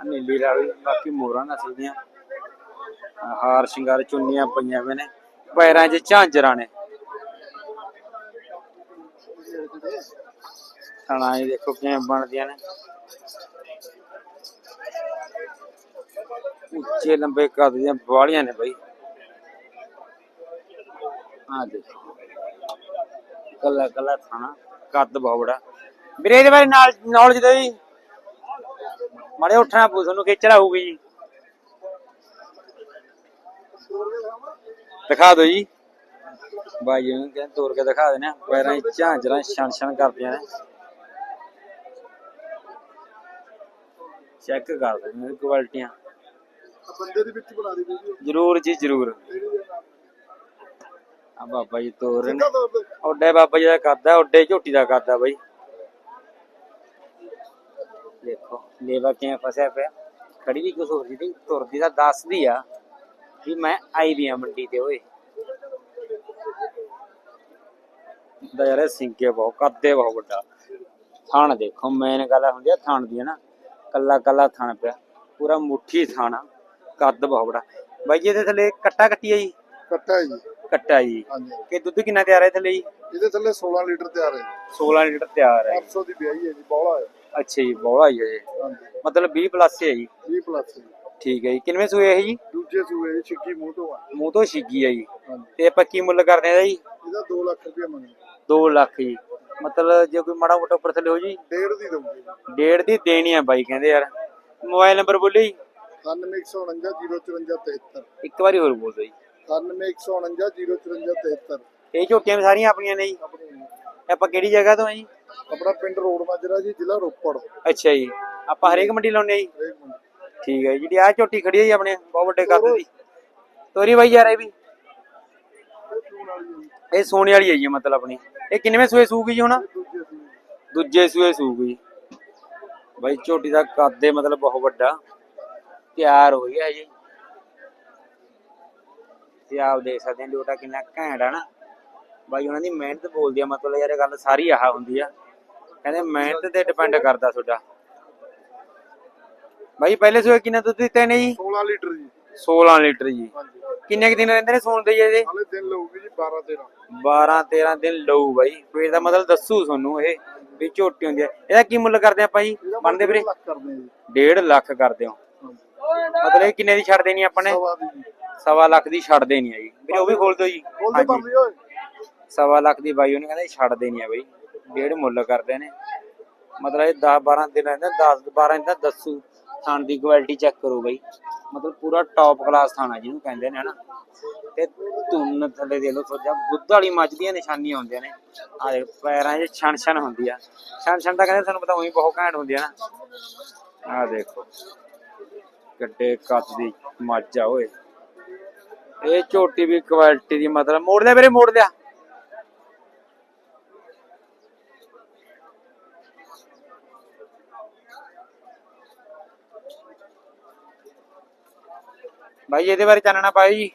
ਨੀਲੀ ਰਾਵੀ ਬਾਕੀ ਮੋਹਰਾਂ ਨਸਲ ਦੀਆਂ ਹਾਰ ਸ਼ਿੰਗਾਰ ਚੁੰਨੀਆਂ ਪਈਆਂ ਹੋਏ ਨੇ। ਪੈਰਾਂ 'ਚ ਝਾਂਜਰਾਂ ਨੇ। ਥਣਾ ਇਹ ਦੇਖੋ ਕਿਵੇਂ ਬਣਦੀਆਂ ਨੇ। ਉੱਚੇ ਲੰਬੇ ਕੱਦ ਦੀਆਂ ਬਾਲੀਆਂ ਨੇ ਬਈ। ਆ ਦੇਖੋ। ਕੱਲਾ ਕੱਲਾ ਥਾਣਾ ਕੱਦ ਬਹੁਤ ਬੜਾ। ਵੀਰੇ ਇਹਦੇ ਬਾਰੇ ਨਾਲ ਨੌਲੇਜ ਦਿਓ ਜੀ। ਮਾੜੇ ਉੱਠਣਾ ਪੂ ਤੁਹਾਨੂੰ ਖੇਚੜਾ ਹੋਊਗੀ ਜੀ। ਦਿਖਾ ਦਿਓ ਜੀ। ਬਾਈ ਨੂੰ ਕਹਿੰਦੇ ਤੋੜ ਕੇ ਦਿਖਾ ਦੇਣਾ ਪੈਰਾਂ 'ਚ ਝਾਂਜਰਾਂ ਛਣ ਛਣ ਕਰਦੀਆਂ ਨੇ। ਚੈੱਕ ਕਰ ਹੋ ਕੁਆਲਿਟੀਆਂ ਬੰਦੇ ਦੇ ਵਿੱਚ ਬਣਾ ਦੀ ਵੀਡੀਓ ਜਰੂਰ ਜੀ ਜਰੂਰ। ਆ ਬਾਬਾ ਜੀ ਤੋਰ ਰਹੇ ਨੇ। ਓਡੇ ਬਾਬਾ ਜੀ ਦਾ ਕਰਦਾ ਓਡੇ ਝੋਟੀ ਦਾ ਕਰਦਾ ਬਾਈ। ਦੇਖੋ ਲੇਵਾ ਕਿਵੇਂ ਫਸਿਆ ਪਿਆ। ਖੜੀ ਵੀ ਕੁਛ ਹੋਰ ਸੀ ਤੁਰਦੀ ਤਾਂ ਦੱਸਦੀ ਆ ਵੀ ਮੈਂ ਆਈ ਵੀ ਆ ਮੰਡੀ ਤੇ ਓਏ। ਦਾ ਯਾਰ ਇਹ ਸਿੰਕੇ ਬਹੁਤ ਕੱਦੇ ਬਹੁਤ ਵੱਡਾ। ਥਣ ਦੇਖੋ ਮੇਨ ਗੱਲ ਹੁੰਦੀ ਆ ਥਣ ਦੀ ਨਾ। ਕੱਲਾ ਕੱਲਾ ਥਣ ਪਿਆ ਪੂਰਾ ਮੁੱਠੀ ਥਾਣਾ ਕੱਦ ਬਹੁਤ ਵੱਡਾ। ਬਾਈ ਜੀ ਇਹਦੇ ਥੱਲੇ ਕੱਟਾ ਕੱਟੀ ਆ ਜੀ? ਕੱਟਾ ਹੈ ਜੀ। ਕੱਟਾ ਜੀ। ਹਾਂਜੀ। ਕਿ ਦੁੱਧ ਕਿੰਨਾ ਤਿਆਰ ਹੈ ਥੱਲੇ ਜੀ? ਇਹਦੇ ਥੱਲੇ 16 ਲੀਟਰ ਤਿਆਰ ਹੈ 16 ਲੀਟਰ ਤਿਆਰ ਹੈ 800 ਦੀ ਵਿਆਹੀ ਹੈ ਜੀ ਬੌਲਾ ਹੈ। ਅੱਛਾ ਜੀ ਬੋਲਾ ਹੀ ਹੈ ਜੀ। ਮਤਲਬ 20 ਪਲੱਸ ਹੈ ਜੀ। 20 ਪਲੱਸ ਜੀ ਠੀਕ ਹੈ ਜੀ। ਕਿੰਨਵੇਂ ਸੂਏ ਹੈ ਜੀ? ਦੂਜੇ ਸੂਏ ਛਿੱਕੀ ਮੂੰਹ ਤੋਂ ਆ। ਮੂੰਹ ਤੋਂ ਛਿੱਗੀ ਜੀ। ਹਾਂਜੀ। ਤੇ ਆਪਾਂ ਕੀ ਮੁੱਲ ਕਰਦੇ ਆ ਜੀ? ਇਹਦਾ 2 ਲੱਖ ਰੁਪਏ ਮੰਗਦੇ 2 ਲੱਖ ਜੀ। ਮਤਲਬ ਜੇ ਕੋਈ ਮਾੜਾ ਮੋਟਾ ਉੱਪਰ ਥੱਲੇ ਹੋ ਜੀ? ਡੇਢ ਦੀ ਦਊਂਗੇ। ਡੇਢ ਦੀ ਦੇਣੀ ਆ ਬਾਈ ਕਹਿੰਦੇ ਯਾਰ। ਮੋਬਾਈਲ ਨੰਬਰ ਬੋਲਿਓ ਜੀ। 9149 054 ਇੱਕ ਵਾਰੀ ਹੋਰ ਬੋਲ ਦਿਓ ਜੀ 9149 054 ਇਹ ਝੋਟੀਆਂ ਵੀ ਸਾਰੀਆਂ ਆਪਣੀਆਂ ਨੇ ਜੀ। ਆਪਾਂ ਕਿਹੜੀ ਜਗ੍ਹਾ ਤੋਂ ਆ ਜੀ? ਆਪਣਾ ਪਿੰਡ ਰੋਡ ਮਾਜਰਾ ਜੀ ਜ਼ਿਲ੍ਹਾ ਰੋਪੜ। ਅੱਛਾ ਜੀ। ਆਪਾਂ ਹਰੇਕ ਮੰਡੀ ਲਾਉਂਦੇ ਆ ਜੀ? ਹਰੇਕ ਮੰਡੀ। ਠੀਕ ਹੈ ਜਿਹੜੀ ਆ ਝੋਟੀ ਖੜੀ ਹੈ ਜੀ ਆਪਣੇ, ਬਹੁਤ ਵੱਡੇ ਕੱਦ ਦੀ। ਤੋਰੀ ਬਾਈ ਯਾਰ ਇਹ ਵੀ। ਇਹ ਸੋਨੇ ਵਾਲੀ ਹੈ ਜੀ ਮਤਲਬ ਆਪਣੀ। ਇਹ ਕਿੰਨਵੇਂ ਸੂਏ ਸੂਗੀ ਜੀ ਹੁਣ? ਦੂਜੇ ਸੂਏ ਸੂਗੀ। ਬਾਈ ਝੋਟੀ ਦਾ ਕੱਦ ਦੇ ਮਤਲਬ ਬਹੁਤ ਵੱਡਾ। ਤਿਆਰ ਹੋ ਗਿਆ ਜੀ। ਤੇ ਆਪ ਦੇਖ ਸਕਦੇ ਹੋ, ਲੋਟਾ ਕਿੰਨਾ ਘੈਂਟ ਆ ਨਾ। ਬਾਈ ਉਹਨਾਂ ਦੀ ਮਿਹਨਤ ਬੋਲਦੀ ਆ, ਮਤਲਬ ਯਾਰ ਇਹ ਗੱਲ ਸਾਰੀ ਆਹ ਹੁੰਦੀ ਆ। ਕਹਿੰਦੇ ਮਿਹਨਤ ਤੇ ਡਿਪੈਂਡ ਕਰਦਾ ਤੁਹਾਡਾ। ਬਾਈ ਪਹਿਲੇ ਸੂਏ ਕਿੰਨਾ ਦੁੱਧ ਦਿੱਤੇ ਨੇ ਜੀ? 16 ਲੀਟਰ ਜੀ। 16 ਲੀਟਰ ਜੀ। ਕਿੰਨੇ ਕੁ ਦਿਨ ਰਹਿੰਦੇ ਨੇ ਸੌਣ ਦੇ ਜੀ ਇਹਦੇ? ਹਾਲੇ ਦਿਨ ਲਊਗੀ ਜੀ 12 13 12 13 ਦਿਨ ਲਊ ਬਾਈ। ਫੇਰ ਦਾ ਮਤਲਬ ਦੱਸੂ ਤੁਹਾਨੂੰ ਇਹ ਵੀ ਝੋਟੀ ਹੁੰਦੀ ਹੈ। ਇਹਦਾ ਕੀ ਮੁੱਲ ਕਰਦੇ ਆਪਾਂ ਜੀ? ਇਹਦਾ ਬਣਦੇ ਵੀਰੇ? ਲੱਖ ਕਰਦੇ ਆ ਜੀ। 1.5 ਲੱਖ ਕਰਦੇ ਹੋ। ਹਾਂਜੀ। ਮਤਲਬ ਇਹ ਕਿੰਨੇ ਦੀ ਛੱਡ ਦੇਣੀ ਆਪਾਂ ਨੇ? ਸਵਾ ਲੱਖ ਦੀ ਛੱਡ ਦੇਣੀ ਹੈ ਜੀ। ਵੀਰੇ ਉਹ ਵੀ ਖੋਲ ਦਿਓ ਜੀ। ਬੋਲਦੇ ਪਰ ਹਾਂਜੀ। ਲਈ ਓਏ। ਸਵਾ ਲੱਖ ਦੀ ਬਾਈ ਉਹਨੇ ਕਹਿੰਦਾ ਛੱਡ ਦੇਣੀ ਹੈ ਬਾਈ। ਡੇਢ ਮੁੱਲ ਕਰਦੇ ਨੇ। ਮਤਲਬ ਇਹ 10 12 ਦਿਨ ਰਹਿੰਦੇ 10 12 ਦਿਨ ਦੱਸੂ। ਥਾਣ ਦੀ ਕੁਆਲਿਟੀ ਚੈੱਕ ਕਰੋ ਬਾਈ। ਮਤਲਬ ਪੂਰਾ ਟੌਪ ਕਲਾਸ ਥਾਣਾ ਜਿਹਨੂੰ ਕਹਿੰਦੇ ਨੇ, ਹਨਾ? ਤੇ ਧੁੰਨ ਥੱਲੇ ਦੇ ਲੋ ਸੋਜਾ ਦੁੱਧ ਵਾਲੀ ਮੱਝ ਦੀਆਂ ਨਿਸ਼ਾਨੀਆਂ ਹੁੰਦੀਆਂ ਨੇ। ਆ ਦੇਖ, ਪੈਰਾਂ 'ਚ ਛਣ ਛਣ ਹੁੰਦੀ ਆ। ਛਣ ਛਣ ਤਾਂ ਕਹਿੰਦੇ ਤੁਹਾਨੂੰ ਪਤਾ ਉਹੀ ਬਹੁਤ ਘੈਂਟ ਹੁੰਦੀ ਆ ਨਾ। ਆ ਦੇਖੋ, ਗੱਡੇ ਕੱਦ ਦੀ ਮੱਝ ਆ ਓਏ। ਇਹ ਝੋਟੀ ਵੀ ਕੁਆਲਿਟੀ ਦੀ ਮਤਲਬ ਮੋੜ ਲਿਆ ਵੀਰੇ ਮੋੜ ਲਿਆ ਭਾਈ ਇਹਦੇ ਬਾਰੇ ਚਾਨਣਾ ਪਾਇਓ ਜੀ।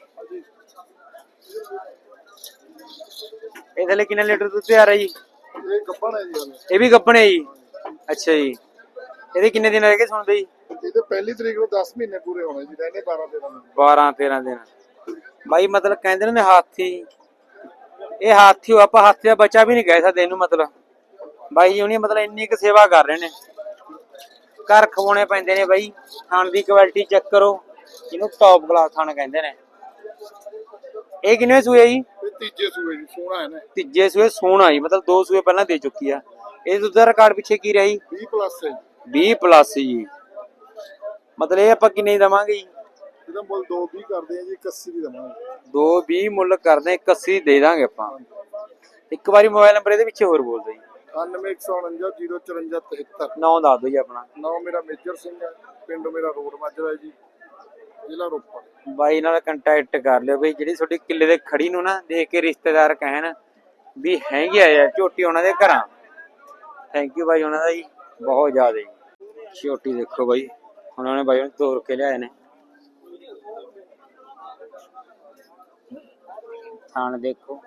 ਇਹ ਥੱਲੇ ਕਿੰਨੇ ਲੀਟਰ ਦੁੱਧ ਤਿਆਰ ਹੈ ਜੀ? ਇਹ ਗੱਪਣ ਹੈ ਜੀ ਹਾਲੇ। ਇਹ ਵੀ ਗੱਪਣ ਹੈ ਜੀ। ਅੱਛਾ ਜੀ। ਇਹਦੇ ਕਿੰਨੇ ਦਿਨ ਰਹਿ ਗਏ ਸੁਣਦੇ ਜੀ ਇਹਦੇ ਪਹਿਲੀ ਤਰੀਕ ਨੂੰ 10 ਮਹੀਨੇ ਪੂਰੇ ਹੋਣੇ ਜੀ ਰਹਿਣੇ 12 13 ਦਿਨ। 12 13 ਦਿਨ। ਬਾਈ ਮਤਲਬ ਕਹਿੰਦੇ ਨੇ ਹਾਥੀ। ਇਹ ਹਾਥੀ ਆਪਾਂ ਹਾਥੀ ਦਾ ਬੱਚਾ ਵੀ ਨਹੀਂ ਕਹਿ ਸਕਦੇ ਇਹਨੂੰ ਮਤਲਬ। ਬਾਈ ਜੀ ਉਹਨੇ ਮਤਲਬ ਇੰਨੀ ਕੁ ਸੇਵਾ ਕਰ ਰਹੇ ਨੇ। ਘਰ ਖਵਾਉਣੇ ਪੈਂਦੇ ਨੇ ਬਾਈ। ਖਾਣ ਦੀ ਕੁਆਲਿਟੀ ਚੈੱਕ ਕਰੋ। ਇਹਨੂੰ ਟੌਪ ਕਲਾਸ ਖਾਣ ਕਹਿੰਦੇ ਨੇ। ਇਹ ਕਿੰਨੇ ਸੂਏ ਜੀ? ਇਹ ਤੀਜੇ ਸੂਏ ਜੀ ਸੋਹਣਾ ਹੈ ਨਾ। ਤੀਜੇ ਸੂਏ ਸੋਹਣਾ ਜੀ ਮਤਲਬ ਦੋ ਸੂਏ ਪਹਿਲਾਂ ਦੇ ਚੁੱਕੀ ਆ। ਇਹ ਦੁੱਧ ਦਾ ਰਿਕਾਰਡ ਪਿੱਛੇ ਕੀ ਰਹੀ 20 ਪਲੱਸ ਹੈ ਜੀ। 20 ਪਲੱਸ ਜੀ। ਮਤਲਬ ਇਹ ਆਪਾਂ ਕਿੰਨੇ ਦਵਾਂਗੇ ਜੀ? ਇਹਦਾ ਮੁੱਲ 2 20 ਕਰਦੇ ਆ ਜੀ 81 ਦੀ ਦਵਾਂਗੇ। ਦੋ 20 ਮੁੱਲ ਕਰਦੇ 81 ਦੇ ਦਾਂਗੇ ਆਪਾਂ। ਇੱਕ ਵਾਰੀ ਮੋਬਾਈਲ ਨੰਬਰ ਇਹਦੇ ਪਿੱਛੇ ਹੋਰ ਬੋਲ ਦਿਓ ਜੀ। 9149 054 73 ਨਾਮ ਦੱਸ ਦਿਓ ਜੀ ਆਪਣਾ। ਨਾਮ ਮੇਰਾ ਮੇਜਰ ਸਿੰਘ ਹੈ ਪਿੰਡ ਮੇਰਾ ਰੋਡ ਮਾਜਰਾ ਹੈ ਜੀ। ਜ਼ਿਲ੍ਹਾ ਰੋਪੜ। ਬਾਈ ਨਾਲ ਕੰਟੈਕਟ ਕਰ ਲਿਓ ਬਈ, ਜਿਹੜੀ ਤੁਹਾਡੀ ਕਿੱਲੇ ਦੇ ਖੜੀ ਨੂੰ ਨਾ ਦੇਖ ਕੇ ਰਿਸ਼ਤੇਦਾਰ ਕਹਿਣ ਵੀ ਹੈਗੀ ਆ ਯਾਰ, ਝੋਟੀ ਉਹਨਾਂ ਦੇ ਘਰਾਂ। ਥੈਂਕ ਯੂ ਬਾਈ ਉਹਨਾਂ ਦਾ ਜੀ, ਬਹੁਤ ਜ਼ਿਆਦਾ ਜੀ। ਝੋਟੀ ਦੇਖੋ ਬਾਈ ਉਹਨਾਂ ਨੇ ਬਾਈ ਨੂੰ ਤੋੜ ਕੇ ਲਿਆਏ ਨੇ। ਥਾਣ ਦੇਖੋ।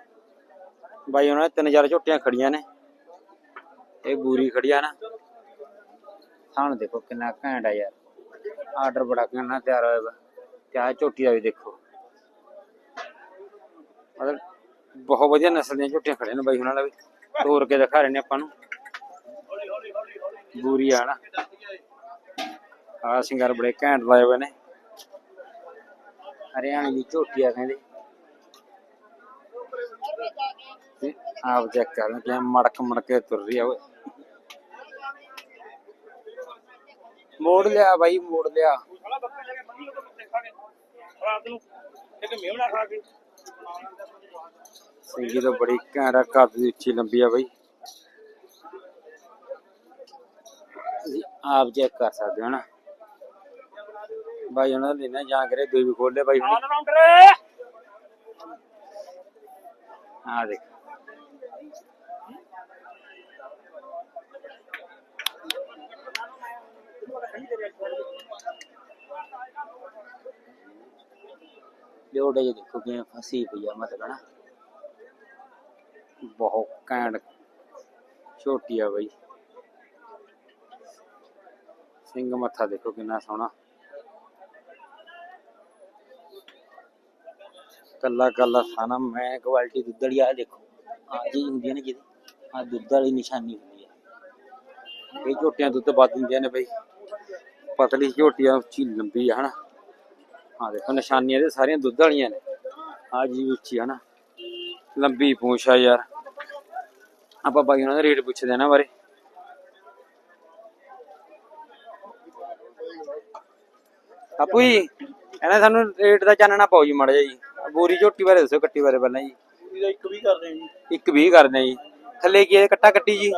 ਬਾਈ ਉਹਨਾਂ ਨੇ ਤਿੰਨ ਚਾਰ ਝੋਟੀਆਂ ਖੜੀਆਂ ਨੇ। ਇਹ ਬੂਰੀ ਖੜੀ ਆ ਨਾ। ਥਾਣ ਦੇਖੋ ਕਿੰਨਾ ਘੈਂਟ ਆ ਯਾਰ। ਆਰਡਰ ਬੜਾ ਕਰਨਾ ਤਿਆਰ ਹੋਇਆ ਵਾ। ਤੇ ਝੋਟੀ ਦਾ ਵੀ ਦੇਖੋ। ਮਤਲਬ ਬਹੁਤ ਵਧੀਆ ਨਸਲ ਦੀਆਂ ਝੋਟੀਆਂ ਖੜੇ ਨੇ ਬਾਈ ਉਹਨਾਂ ਦਾ ਵੀ। ਤੋੜ ਕੇ ਦਿਖਾ ਰਹੇ ਨੇ ਆਪਾਂ ਨੂੰ। ਬੂਰੀ ਆ ਨਾ ਆ ਸਿੰਗਰ ਬੜੇ ਘੈਂਟ ਲਾਏ ਹੋਏ ਨੇ। ਹਰਿਆਣੇ ਦੀ ਝੋਟੀ ਆ ਕਹਿੰਦੇ। ਆਪ ਚੈੱਕ ਕਰ ਲੈ ਕਿ ਮੜਕ ਮੜਕੇ ਤੁਰ ਰਹੀ ਆ ਓਏ। ਮੋੜ ਲਿਆ ਬਾਈ, ਮੋੜ ਲਿਆ। ਸਿੰਗੀ ਤਾਂ ਬੜੀ ਘੈਂਟ ਆ ਕੱਦ ਦੀ ਉੱਚੀ ਲੰਬੀ ਆ ਬਾਈ। ਆਪ ਚੈੱਕ ਕਰ ਸਕਦੇ ਹੋ ਨਾ। ਬਾਈ ਉਹਨਾਂ ਦਾ ਲੈਣਾ ਜਾਂ ਕਰੇ ਦੂਈ ਵੀ ਖੋਲ ਲਿਆ ਬਾਈ ਹੁਣ। ਆ ਦੇਖ। ਲੋੜੇ ਜੇ ਦੇਖੋ ਕਿਵੇਂ ਫਸੀ ਪਈ ਆ ਮਤਲਬ ਨਾ ਬਹੁਤ ਘੈਂਟ ਛੋਟੀ ਆ ਬਈ ਸਿੰਘ ਮੱਥਾ ਦੇਖੋ ਕਿੰਨਾ ਸੋਹਣਾ ਕੱਲਾ ਕੱਲਾ ਖਾਣਾ ਮੈਂ ਕੁਆਲਿਟੀ ਦੁੱਧ ਵਾਲੀ ਆ ਦੇਖੋ ਆ ਜੀ ਹੁੰਦੀਆਂ ਨੇ ਜਿਹਦੇ ਆ ਦੁੱਧ ਵਾਲੀ ਨਿਸ਼ਾਨੀ ਹੁੰਦੀ ਹੈ ਇਹ ਝੋਟੀਆਂ ਦੁੱਧ ਵੱਧ ਦਿੰਦੀਆਂ ਨੇ ਬਈ ਪਤਲੀ ਝੋਟੀ ਆ ਉੱਚੀ ਲੰਬੀ ਆ ਹਨਾ ਆ ਦੇਖੋ ਨਿਸ਼ਾਨੀਆਂ ਦੇ ਸਾਰੀਆਂ ਦੁੱਧ ਵਾਲੀਆਂ ਨੇ। ਆ ਜੀ ਉੱਚੀ ਹਨਾ ਲੰਬੀ ਪੂੰਛ ਆ ਯਾਰ। ਆਪਾਂ ਬਾਈ ਉਹਨਾਂ ਦਾ ਰੇਟ ਪੁੱਛਦੇ ਆ ਨਾ ਬਾਰੇ। ਆਪੂ ਜੀ ਇਹਨਾਂ ਸਾਨੂੰ ਰੇਟ ਦਾ ਚਾਨਣਾ ਪਾਓ ਜੀ ਮੜ ਜਾ ਜੀ। ਬੋਰੀ ਝੋਟੀ ਬਾਰੇ ਦੱਸੋ ਕੱਟੀ ਬਾਰੇ ਪਹਿਲਾਂ ਜੀ। ਇਹਦਾ ਇੱਕ ਵੀ ਕਰਦੇ ਜੀ। ਇੱਕ 20 ਕਰਦੇ ਆ ਜੀ। ਥੱਲੇ ਕੀ ਹੈ ਕੱਟਾ ਕੱਟੀ ਜੀ?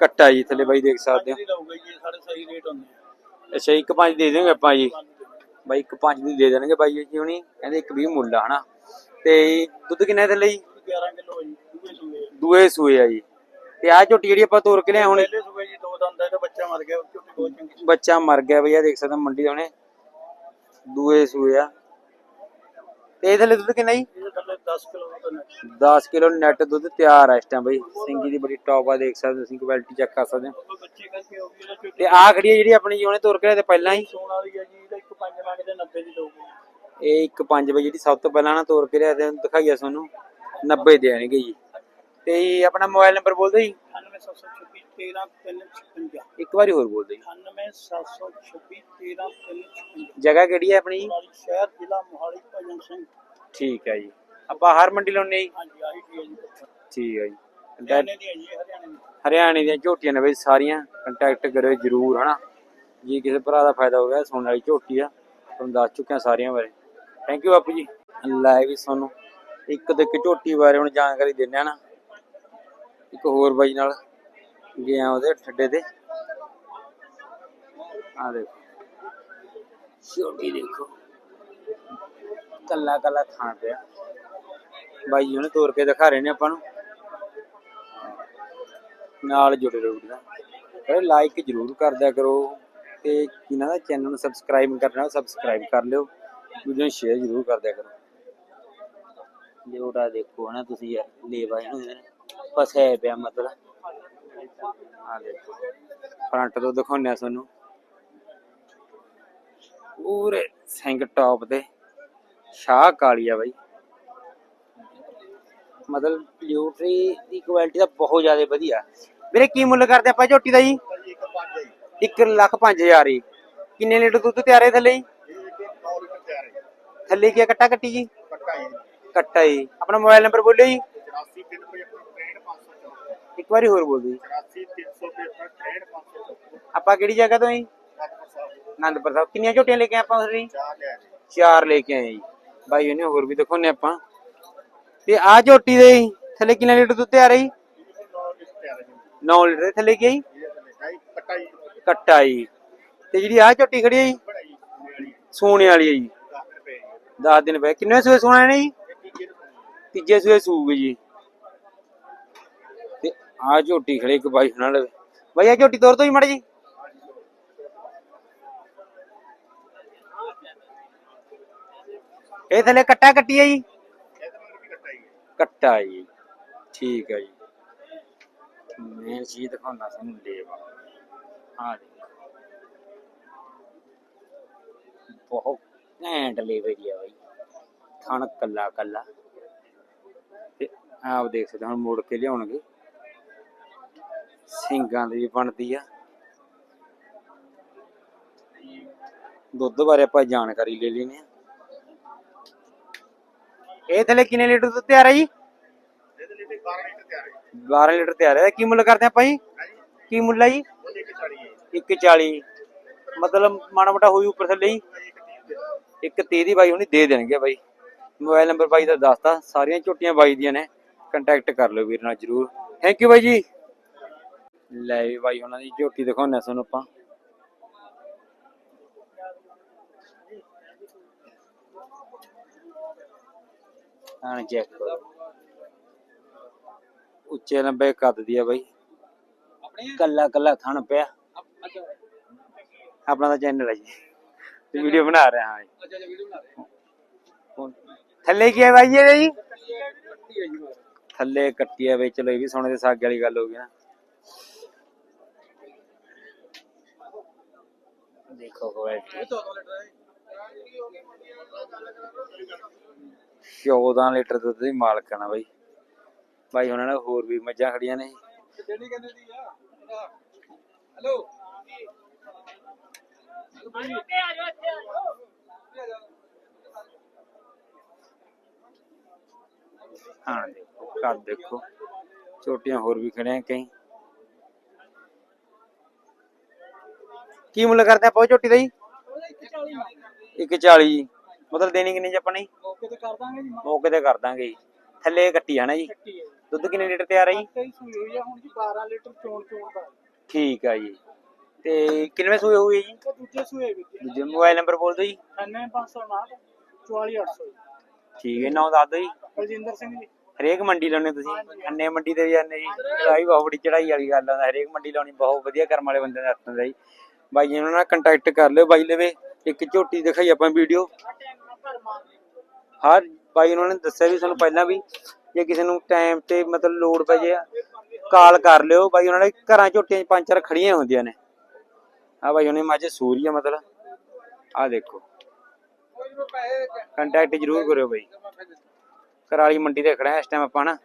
ਕੱਟਾ ਜੀ। ਥੱਲੇ ਬਾਈ ਦੇਖ ਸਕਦੇ ਹੋ। ਨਹੀਂ ਲਊਗਾ ਜੀ ਇਹ ਸਾਡੇ ਸਹੀ ਰੇਟ ਹੁੰਦੇ ਆ। ਅੱਛਾ ਇੱਕ ਪੰਜ ਦੇ ਦੇਵਾਂਗੇ ਆਪਾਂ ਜੀ। ਬਾਈ ਇੱਕ ਪੰਜ ਦੀ ਦੇ ਦੇਣਗੇ ਬਾਈ ਜੀ ਹੁਣੀ ਕਹਿੰਦੇ ਇੱਕ 20 ਮੁੱਲ ਆ ਹਨਾ। ਤੇ ਦੁੱਧ ਕਿੰਨਾ ਥੱਲੇ ਜੀ 11 ਕਿਲੋ ਜੀ ਦੂਏ ਸੂਏ ਦੂਏ ਸੂਏ ਆ ਜੀ। ਤੇ ਆਹ ਝੋਟੀ ਜਿਹੜੀ ਆਪਾਂ ਤੋਰ ਕੇ ਲਿਆ ਹੁਣ ਪਹਿਲੇ ਸੂਏ ਜੀ ਦੋ ਦੰਦ ਦਾ ਇਹਦਾ ਬੱਚਾ ਮਰ ਗਿਆ ਝੋਟੀ ਬਹੁਤ ਚੰਗੀ ਬੱਚਾ ਮਰ ਗਿਆ ਬਈ ਆ ਦੇਖ ਸਕਦੇ ਮੰਡੀ ਦੇ ਹੁਣੇ ਦੂਏ ਸੂਏ ਆ। ਤੇ ਇਹ ਥੱਲੇ ਦੁੱਧ ਕਿੰਨਾ ਜੀ? ਇਹਦੇ ਥੱਲੇ 10 ਕਿਲੋ ਦਾ ਨੇ 10 ਕਿਲੋ ਨੈਟ ਦੁੱਧ ਤਿਆਰ ਆ ਇਸ ਟਾਈਮ ਬਈ। ਸਿੰਗੀ ਦੀ ਬੜੀ ਟੌਪ ਆ ਦੇਖ ਸਕਦੇ ਹੋ ਤੁਸੀਂ ਕੁਆਲਿਟੀ ਚੈੱਕ ਕਰ ਸਕਦੇ ਹੋ। ਉਹ ਬੱਚੇ ਕਰਕੇ ਹੋ ਗਈ ਇਹਦਾ ਝੋਟੀ ਤੇ ਆਹ ਖੜੀ ਆ ਜਿਹੜੀ ਆਪਣੀ ਜੀ ਉਹਨੇ ਤੋਰ ਕੇ ਤੇ ਪਹਿਲਾਂ ਹੀ? ਸੋਨ ਵਾਲੀ ਹੈ ਜੀ ਇਹਦਾ ਇੱਕ ਪੰਜ ਮੰਗਦੇ 90 ਦੀ ਦਊਗੀ ਇਹ ਇੱਕ 5 ਵਜੇ ਜਿਹੜੀ ਸਭ ਤੋਂ ਪਹਿਲਾਂ ਨਾ ਤੋਰ ਕੇ ਲਿਆ ਤੇ ਦਿਖਾਈਆ ਤੁਹਾਨੂੰ। 90 ਦੇਣਗੇ ਜੀ ਤੇ ਆਪਣਾ ਮੋਬਾਈਲ ਨੰਬਰ ਬੋਲ ਦਿਓ ਜੀ 98726 13356 ਇੱਕ ਵਾਰੀ ਹੋਰ ਬੋਲ ਦਿਓ ਜੀ। 98726 13356 ਜਗ੍ਹਾ ਕਿਹੜੀ ਹੈ ਆਪਣੀ? ਜੀ ਸ਼ਹਿਰ ਜ਼ਿਲ੍ਹਾ ਮੋਹਾਲੀ ਭਜਨ ਸਿੰਘ। ਠੀਕ ਹੈ ਜੀ। ਆਪਾਂ ਹਰ ਮੰਡੀ ਲਾਉਨੇ ਜੀ। ਹਾਂਜੀ ਆਹੀ ਜੀ ਜੀ। ਠੀਕ ਹੈ ਜੀ। ਹਰਿਆਣੇ ਦੀ ਹੈ ਜੀ ਹਰਿਆਣੇ ਦੀ। ਹਰਿਆਣੇ ਦੀਆਂ ਝੋਟੀਆਂ ਨੇ ਬਈ ਸਾਰੀਆਂ। ਕੰਟੈਕਟ ਕਰਿਓ ਜਰੂਰ ਹਨਾ। ਜੇ ਕਿਸੇ ਭਰਾ ਦਾ ਫਾਇਦਾ ਹੋ ਗਿਆ ਸੋਨ ਵਾਲੀ ਝੋਟੀ ਆ ਤੁਹਾਨੂੰ ਦੱਸ ਚੁੱਕਿਆ ਸਾਰੀਆਂ ਬਾਰੇ। ਥੈਂਕ ਯੂ ਬਾਪੂ ਜੀ। ਲੈ ਵੀ ਤੁਹਾਨੂੰ ਇੱਕ ਤੋਂ ਇੱਕ ਝੋਟੀ ਬਾਰੇ ਹੁਣ ਜਾਣਕਾਰੀ ਆ ਨਾ। ਇੱਕ ਹੋਰ ਬਾਈ ਨਾਲ ਗਿਆ ਉਹਦੇ ਠੱਡੇ ਤੇ। ਆ ਦੇਖੋ। ਝੋਟੀ ਦੇਖੋ। ਕੱਲਾ ਕੱਲਾ ਥਾਂ ਪਿਆ। ਬਾਈ ਉਹਨੇ ਤੋੜ ਕੇ ਦਿਖਾ ਰਹੇ ਨੇ ਆਪਾਂ ਨੂੰ। ਨਾਲ ਜੁੜੇ ਰਹੋ ਵੀਰਾਂ। ਲਾਈਕ ਜਰੂਰ ਕਰਦਿਆ ਕਰੋ ਤੇ ਇਹਨਾਂ ਦਾ ਚੈਨਲ ਨੂੰ ਸਬਸਕ੍ਰਾਈਬ ਕਰਨਾ ਸਬਸਕ੍ਰਾਈਬ ਕਰ ਲਿਓ। ਵੀਡੀਓ ਨੂੰ ਸ਼ੇਅਰ ਜਰੂਰ ਕਰਦਿਆ ਕਰੋ। ਲਿਓੜਾ ਦੇਖੋ ਹਨਾ ਤੁਸੀਂ ਯਾਰ। ਲੇਵਾ ਇਹਨੂੰ ਫਸਿਆ ਪਿਆ ਮਤਲਬ। ਆ ਦੇਖੋ ਫਰੰਟ ਤੋਂ ਦਿਖਾਉਂਦੇ ਆ ਤੁਹਾਨੂੰ। ਪੂਰੇ ਸਿੰਘ ਟੌਪ ਤੇ। ਸ਼ਾਹ ਕਾਲੀ ਆ ਬਾਈ। ਮਤਲਬ ਲਿਊਟਰੀ ਦੀ ਕੁਆਲਿਟੀ ਤਾਂ ਬਹੁਤ ਜ਼ਿਆਦਾ ਵਧੀਆ। ਵੀਰੇ ਕੀ ਮੁੱਲ ਕਰਦੇ ਆਪਾਂ ਝੋਟੀ ਦਾ ਜੀ? 1 ਲੱਖ 5000 ਜੀ। ਕਿੰਨੇ ਲੀਟਰ ਦੁੱਧ ਤਿਆਰ ਹੈ ਥੱਲੇ ਜੀ? ਥੱਲੇ ਕੀ ਕੱਟਾ ਕੱਟੀ ਜੀ। ਕੱਟਾ ਜੀ। ਆਪਣਾ ਮੋਬਾਈਲ ਨੰਬਰ ਬੋਲਿਓ ਜੀ। ਇੱਕ ਵਾਰੀ ਹੋਰ ਬੋਲ ਦਿਓ ਜੀ। ਆਪਾਂ ਕਿਹੜੀ ਜਗ੍ਹਾ ਤੋਂ ਜੀ? ਆਨੰਦਪੁਰ ਸਾਹਿਬ। ਕਿੰਨੀਆਂ ਝੋਟੀਆਂ ਲੈ ਕੇ ਆਏ ਆਪਾਂ ਉਸ ਜੀ ਚਾਰ ਲੈ ਕੇ ਆਏ ਜੀ। ਬਾਈ ਉਹਨੇ ਹੋਰ ਵੀ ਦਿਖਾਉਣੇ ਆਪਾਂ। ਤੇ ਆਹ ਝੋਟੀ ਦੇ ਜੀ, ਥੱਲੇ ਕਿੰਨਾ ਲੀਟਰ ਦੁੱਧ ਤਿਆਰ ਹੈ 9 ਲੀਟਰ ਦੇ ਥੱਲੇ ਕੀ ਹੈ ਜੀ? ਕੱਟਾ ਜੀ ਤੇ ਜਿਹੜੀ ਆਹ ਝੋਟੀ ਖੜੀ ਹੈ ਜੀ ਸੋਨੇ ਵਾਲੀ ਹੈ ਜੀ। 10 ਦਿਨ ਪਏ। ਕਿੰਨੇ ਸੂਏ ਸੋਣਾ ਨੇ ਜੀ? ਤੀਜੇ ਸੂਏ ਸੂਗ ਜੀ। ਆਹ ਝੋਟੀ ਖੜੀ ਇੱਕ ਬਾਈ ਨਾਲ ਬਾਈ ਆਹ ਝੋਟੀ ਤੋਰ ਤੋਂ ਹੀ ਮੜ ਜੀ। ਇਹ ਥੱਲੇ ਕੱਟਾ ਕੱਟੀ ਹੈ ਜੀ। ਕੱਟਾ ਜੀ। ਠੀਕ ਹੈ ਜੀ। ਮੈਂ ਚੀਜ਼ ਦਿਖਾਉਣਾ ਤੁਹਾਨੂੰ ਲੇਵਾ। ਆ ਦੇਖੋ। ਬਹੁਤ ਘੈਂਟ ਲੇਵੇ ਦੀ ਆ ਬਾਈ। ਥਣ ਕੱਲਾ ਕੱਲਾ। ਤੇ ਆਪ ਦੇਖ ਸਕਦੇ ਹੁਣ ਮੋੜ ਕੇ ਲਿਆਉਣਗੇ। ਸਿੰਘਾਂ ਦੀ ਬਣਦੀ ਆ। ਦੁੱਧ ਬਾਰੇ ਆਪਾਂ ਜਾਣਕਾਰੀ ਲੈ ਲੈਣੀ ਆ। ਇਹ ਥੱਲੇ ਕਿੰਨੇ ਲੀਟਰ ਦੁੱਧ ਤਿਆਰ ਹੈ ਜੀ? 12 ਲੀਟਰ ਤਿਆਰ ਹੈ ਕੀ ਮੁੱਲ ਕਰਦੇ ਆਪਾਂ ਜੀ? ਕੀ ਮੁੱਲ ਹੈ ਜੀ? 140 ਮਤਲਬ ਮਾੜਾ ਮੋਟਾ ਹੋਈ ਉੱਪਰ ਥੱਲੇ ਜੀ। ਇੱਕ 30 ਦੀ ਬਾਈ ਹੁਣੀ ਦੇ ਦੇਣਗੇ ਬਾਈ। ਮੋਬਾਈਲ ਨੰਬਰ ਬਾਈ ਦਾ ਦੱਸਤਾ। ਸਾਰੀਆਂ ਝੋਟੀਆਂ ਬਾਈ ਦੀਆਂ ਨੇ। ਕੰਟੈਕਟ ਕਰ ਲਿਓ ਵੀਰ ਨਾਲ ਜਰੂਰ। ਥੈਂਕ ਯੂ ਬਾਈ ਜੀ। ਲੈ ਵੀ ਬਾਈ ਉਹਨਾਂ ਦੀ ਝੋਟੀ ਦਿਖਾਉਣਾ ਤੁਹਾਨੂੰ ਆਪਾਂ। ਆਣ ਚੈੱਕ ਕਰੋ। ਉੱਚੇ ਲੰਬੇ ਕੱਦ ਦੀ ਆ ਬਾਈ। ਕੱਲਾ ਕੱਲਾ ਥਣ ਪਿਆ। ਆਪਣਾ ਤਾਂ ਚੈਨਲ ਹੈ ਜੀ। ਵੀਡੀਓ ਬਣਾ ਰਿਹਾ ਹਾਂ ਜੀ। ਥੱਲੇ ਕੀ ਹੈ ਬਾਈ ਜੀ ਥੱਲੇ ਕੱਟੀ ਆ ਬਈ ਚਲੋ ਇਹ ਵੀ ਸੋਨੇ ਦੇ ਸਾਗੇ ਵਾਲੀ ਗੱਲ ਹੋ ਗਈ ਨਾ। ਦੇਖੋ ਕੁਆਲਿਟੀ 14 ਲੀਟਰ ਦੁੱਧ ਦੀ ਮਾਲਕ ਆ ਨਾ ਬਾਈ। ਬਾਈ ਉਹਨਾਂ ਨਾਲ ਹੋਰ ਵੀ ਮੱਝਾਂ ਖੜੀਆਂ ਨੇ। ਜਿਹੜੀ ਕਹਿੰਦੇ ਦੀ ਆ? ਹੈਲੋ। ਹਾਂ ਦੇਖੋ ਘਰ ਦੇਖੋ। ਛੋਟੀਆਂ ਹੋਰ ਵੀ ਖੜੀਆਂ ਕਈ। ਕੀ ਮੁੱਲ ਕਰਦੇ ਆਪਾਂ ਉਹ ਝੋਟੀ ਦਾ ਜੀ? 140 ਮਤਲਬ ਦੇਣੀ ਕਿੰਨੀ ਜੀ ਆਪਾਂ ਨੇ? ਮੌਕੇ ਤੇ ਕਰ ਦਾਂਗੇ ਜੀ ਮੌਕੇ ਤੇ ਕਰ ਦਾਂਗੇ ਜੀ। ਥੱਲੇ ਕੱਟੀ ਆ ਨਾ ਜੀ ਹੈ ਦੁੱਧ ਕਿੰਨੇ ਲੀਟਰ ਤਿਆਰ ਆ ਜੀ? ਕਈ ਸੂਈ ਹੋਈ ਆ ਹੁਣ ਜੀ 12 ਲੀਟਰ ਚੋਣ ਚੋਣ ਦਾ। ਠੀਕ ਆ ਜੀ। ਤੇ ਕਿੰਨਵੇਂ ਸੂਏ ਹੋਈ ਹੈ ਜੀ ਦੂਜੇ ਸੂਏ ਵਿੱਚ ਦੂਜੇ ਮੋਬਾਈਲ ਨੰਬਰ ਬੋਲ ਦਿਓ ਜੀ। 9559 44800 ਠੀਕ ਹੈ ਨਾਮ ਦੱਸ ਦਿਓ ਜੀ। ਬਲਜਿੰਦਰ ਸਿੰਘ ਜੀ। ਹਰੇਕ ਮੰਡੀ ਲਾਉਣੇ ਤੁਸੀਂ? ਅੰਨੇ ਮੰਡੀ ਤੇ ਵੀ ਜਾਂਦੇ ਜੀ। ਚੜਾਈ ਬਹੁਤ ਬੜੀ ਚੜਾਈ ਵਾਲੀ ਗੱਲ ਆ। ਹਰੇਕ ਮੰਡੀ ਲਾਉਣੀ ਬਹੁਤ ਵਧੀਆ ਕਰਮ ਵਾਲੇ ਬੰਦੇ ਦਾ ਹੱਥ ਹੁੰਦਾ ਜੀ। ਬਾਈ ਜੀ ਉਹਨਾਂ ਨਾਲ ਕੰਟੈਕਟ ਕਰ ਲਿਓ ਬਾਈ ਲਵੇ, ਇੱਕ ਝੋਟੀ ਦਿਖਾਈ ਆਪਾਂ ਵੀਡੀਓ ਹਰ ਬਾਈ ਉਹਨਾਂ ਨੇ ਦੱਸਿਆ ਵੀ ਤੁਹਾਨੂੰ ਪਹਿਲਾਂ ਵੀ ਜੇ ਕਿਸੇ ਨੂੰ ਟਾਈਮ ਤੇ ਮਤਲਬ ਲੋੜ ਪੈ ਜੇ ਕਾਲ ਕਰ ਲਿਓ। ਬਾਈ ਉਹਨਾਂ ਦੇ ਘਰਾਂ ਝੋਟੀਆਂ 'ਚ ਪੰਜ ਚਾਰ ਖੜੀਆਂ ਹੁੰਦੀਆਂ ਨੇ। ਆ ਬਾਈ ਉਹਨੇ ਮਾਝੇ ਸੂਰੀ ਆ ਮਤਲਬ। ਆ ਦੇਖੋ। ਕੰਟੈਕਟ ਜ਼ਰੂਰ ਕਰਿਓ ਬਾਈ। ਕਰਾਲੀ ਮੰਡੀ ਤੇ ਖੜਾ ਇਸ ਟਾਈਮ ਆਪਾਂ ਨਾ।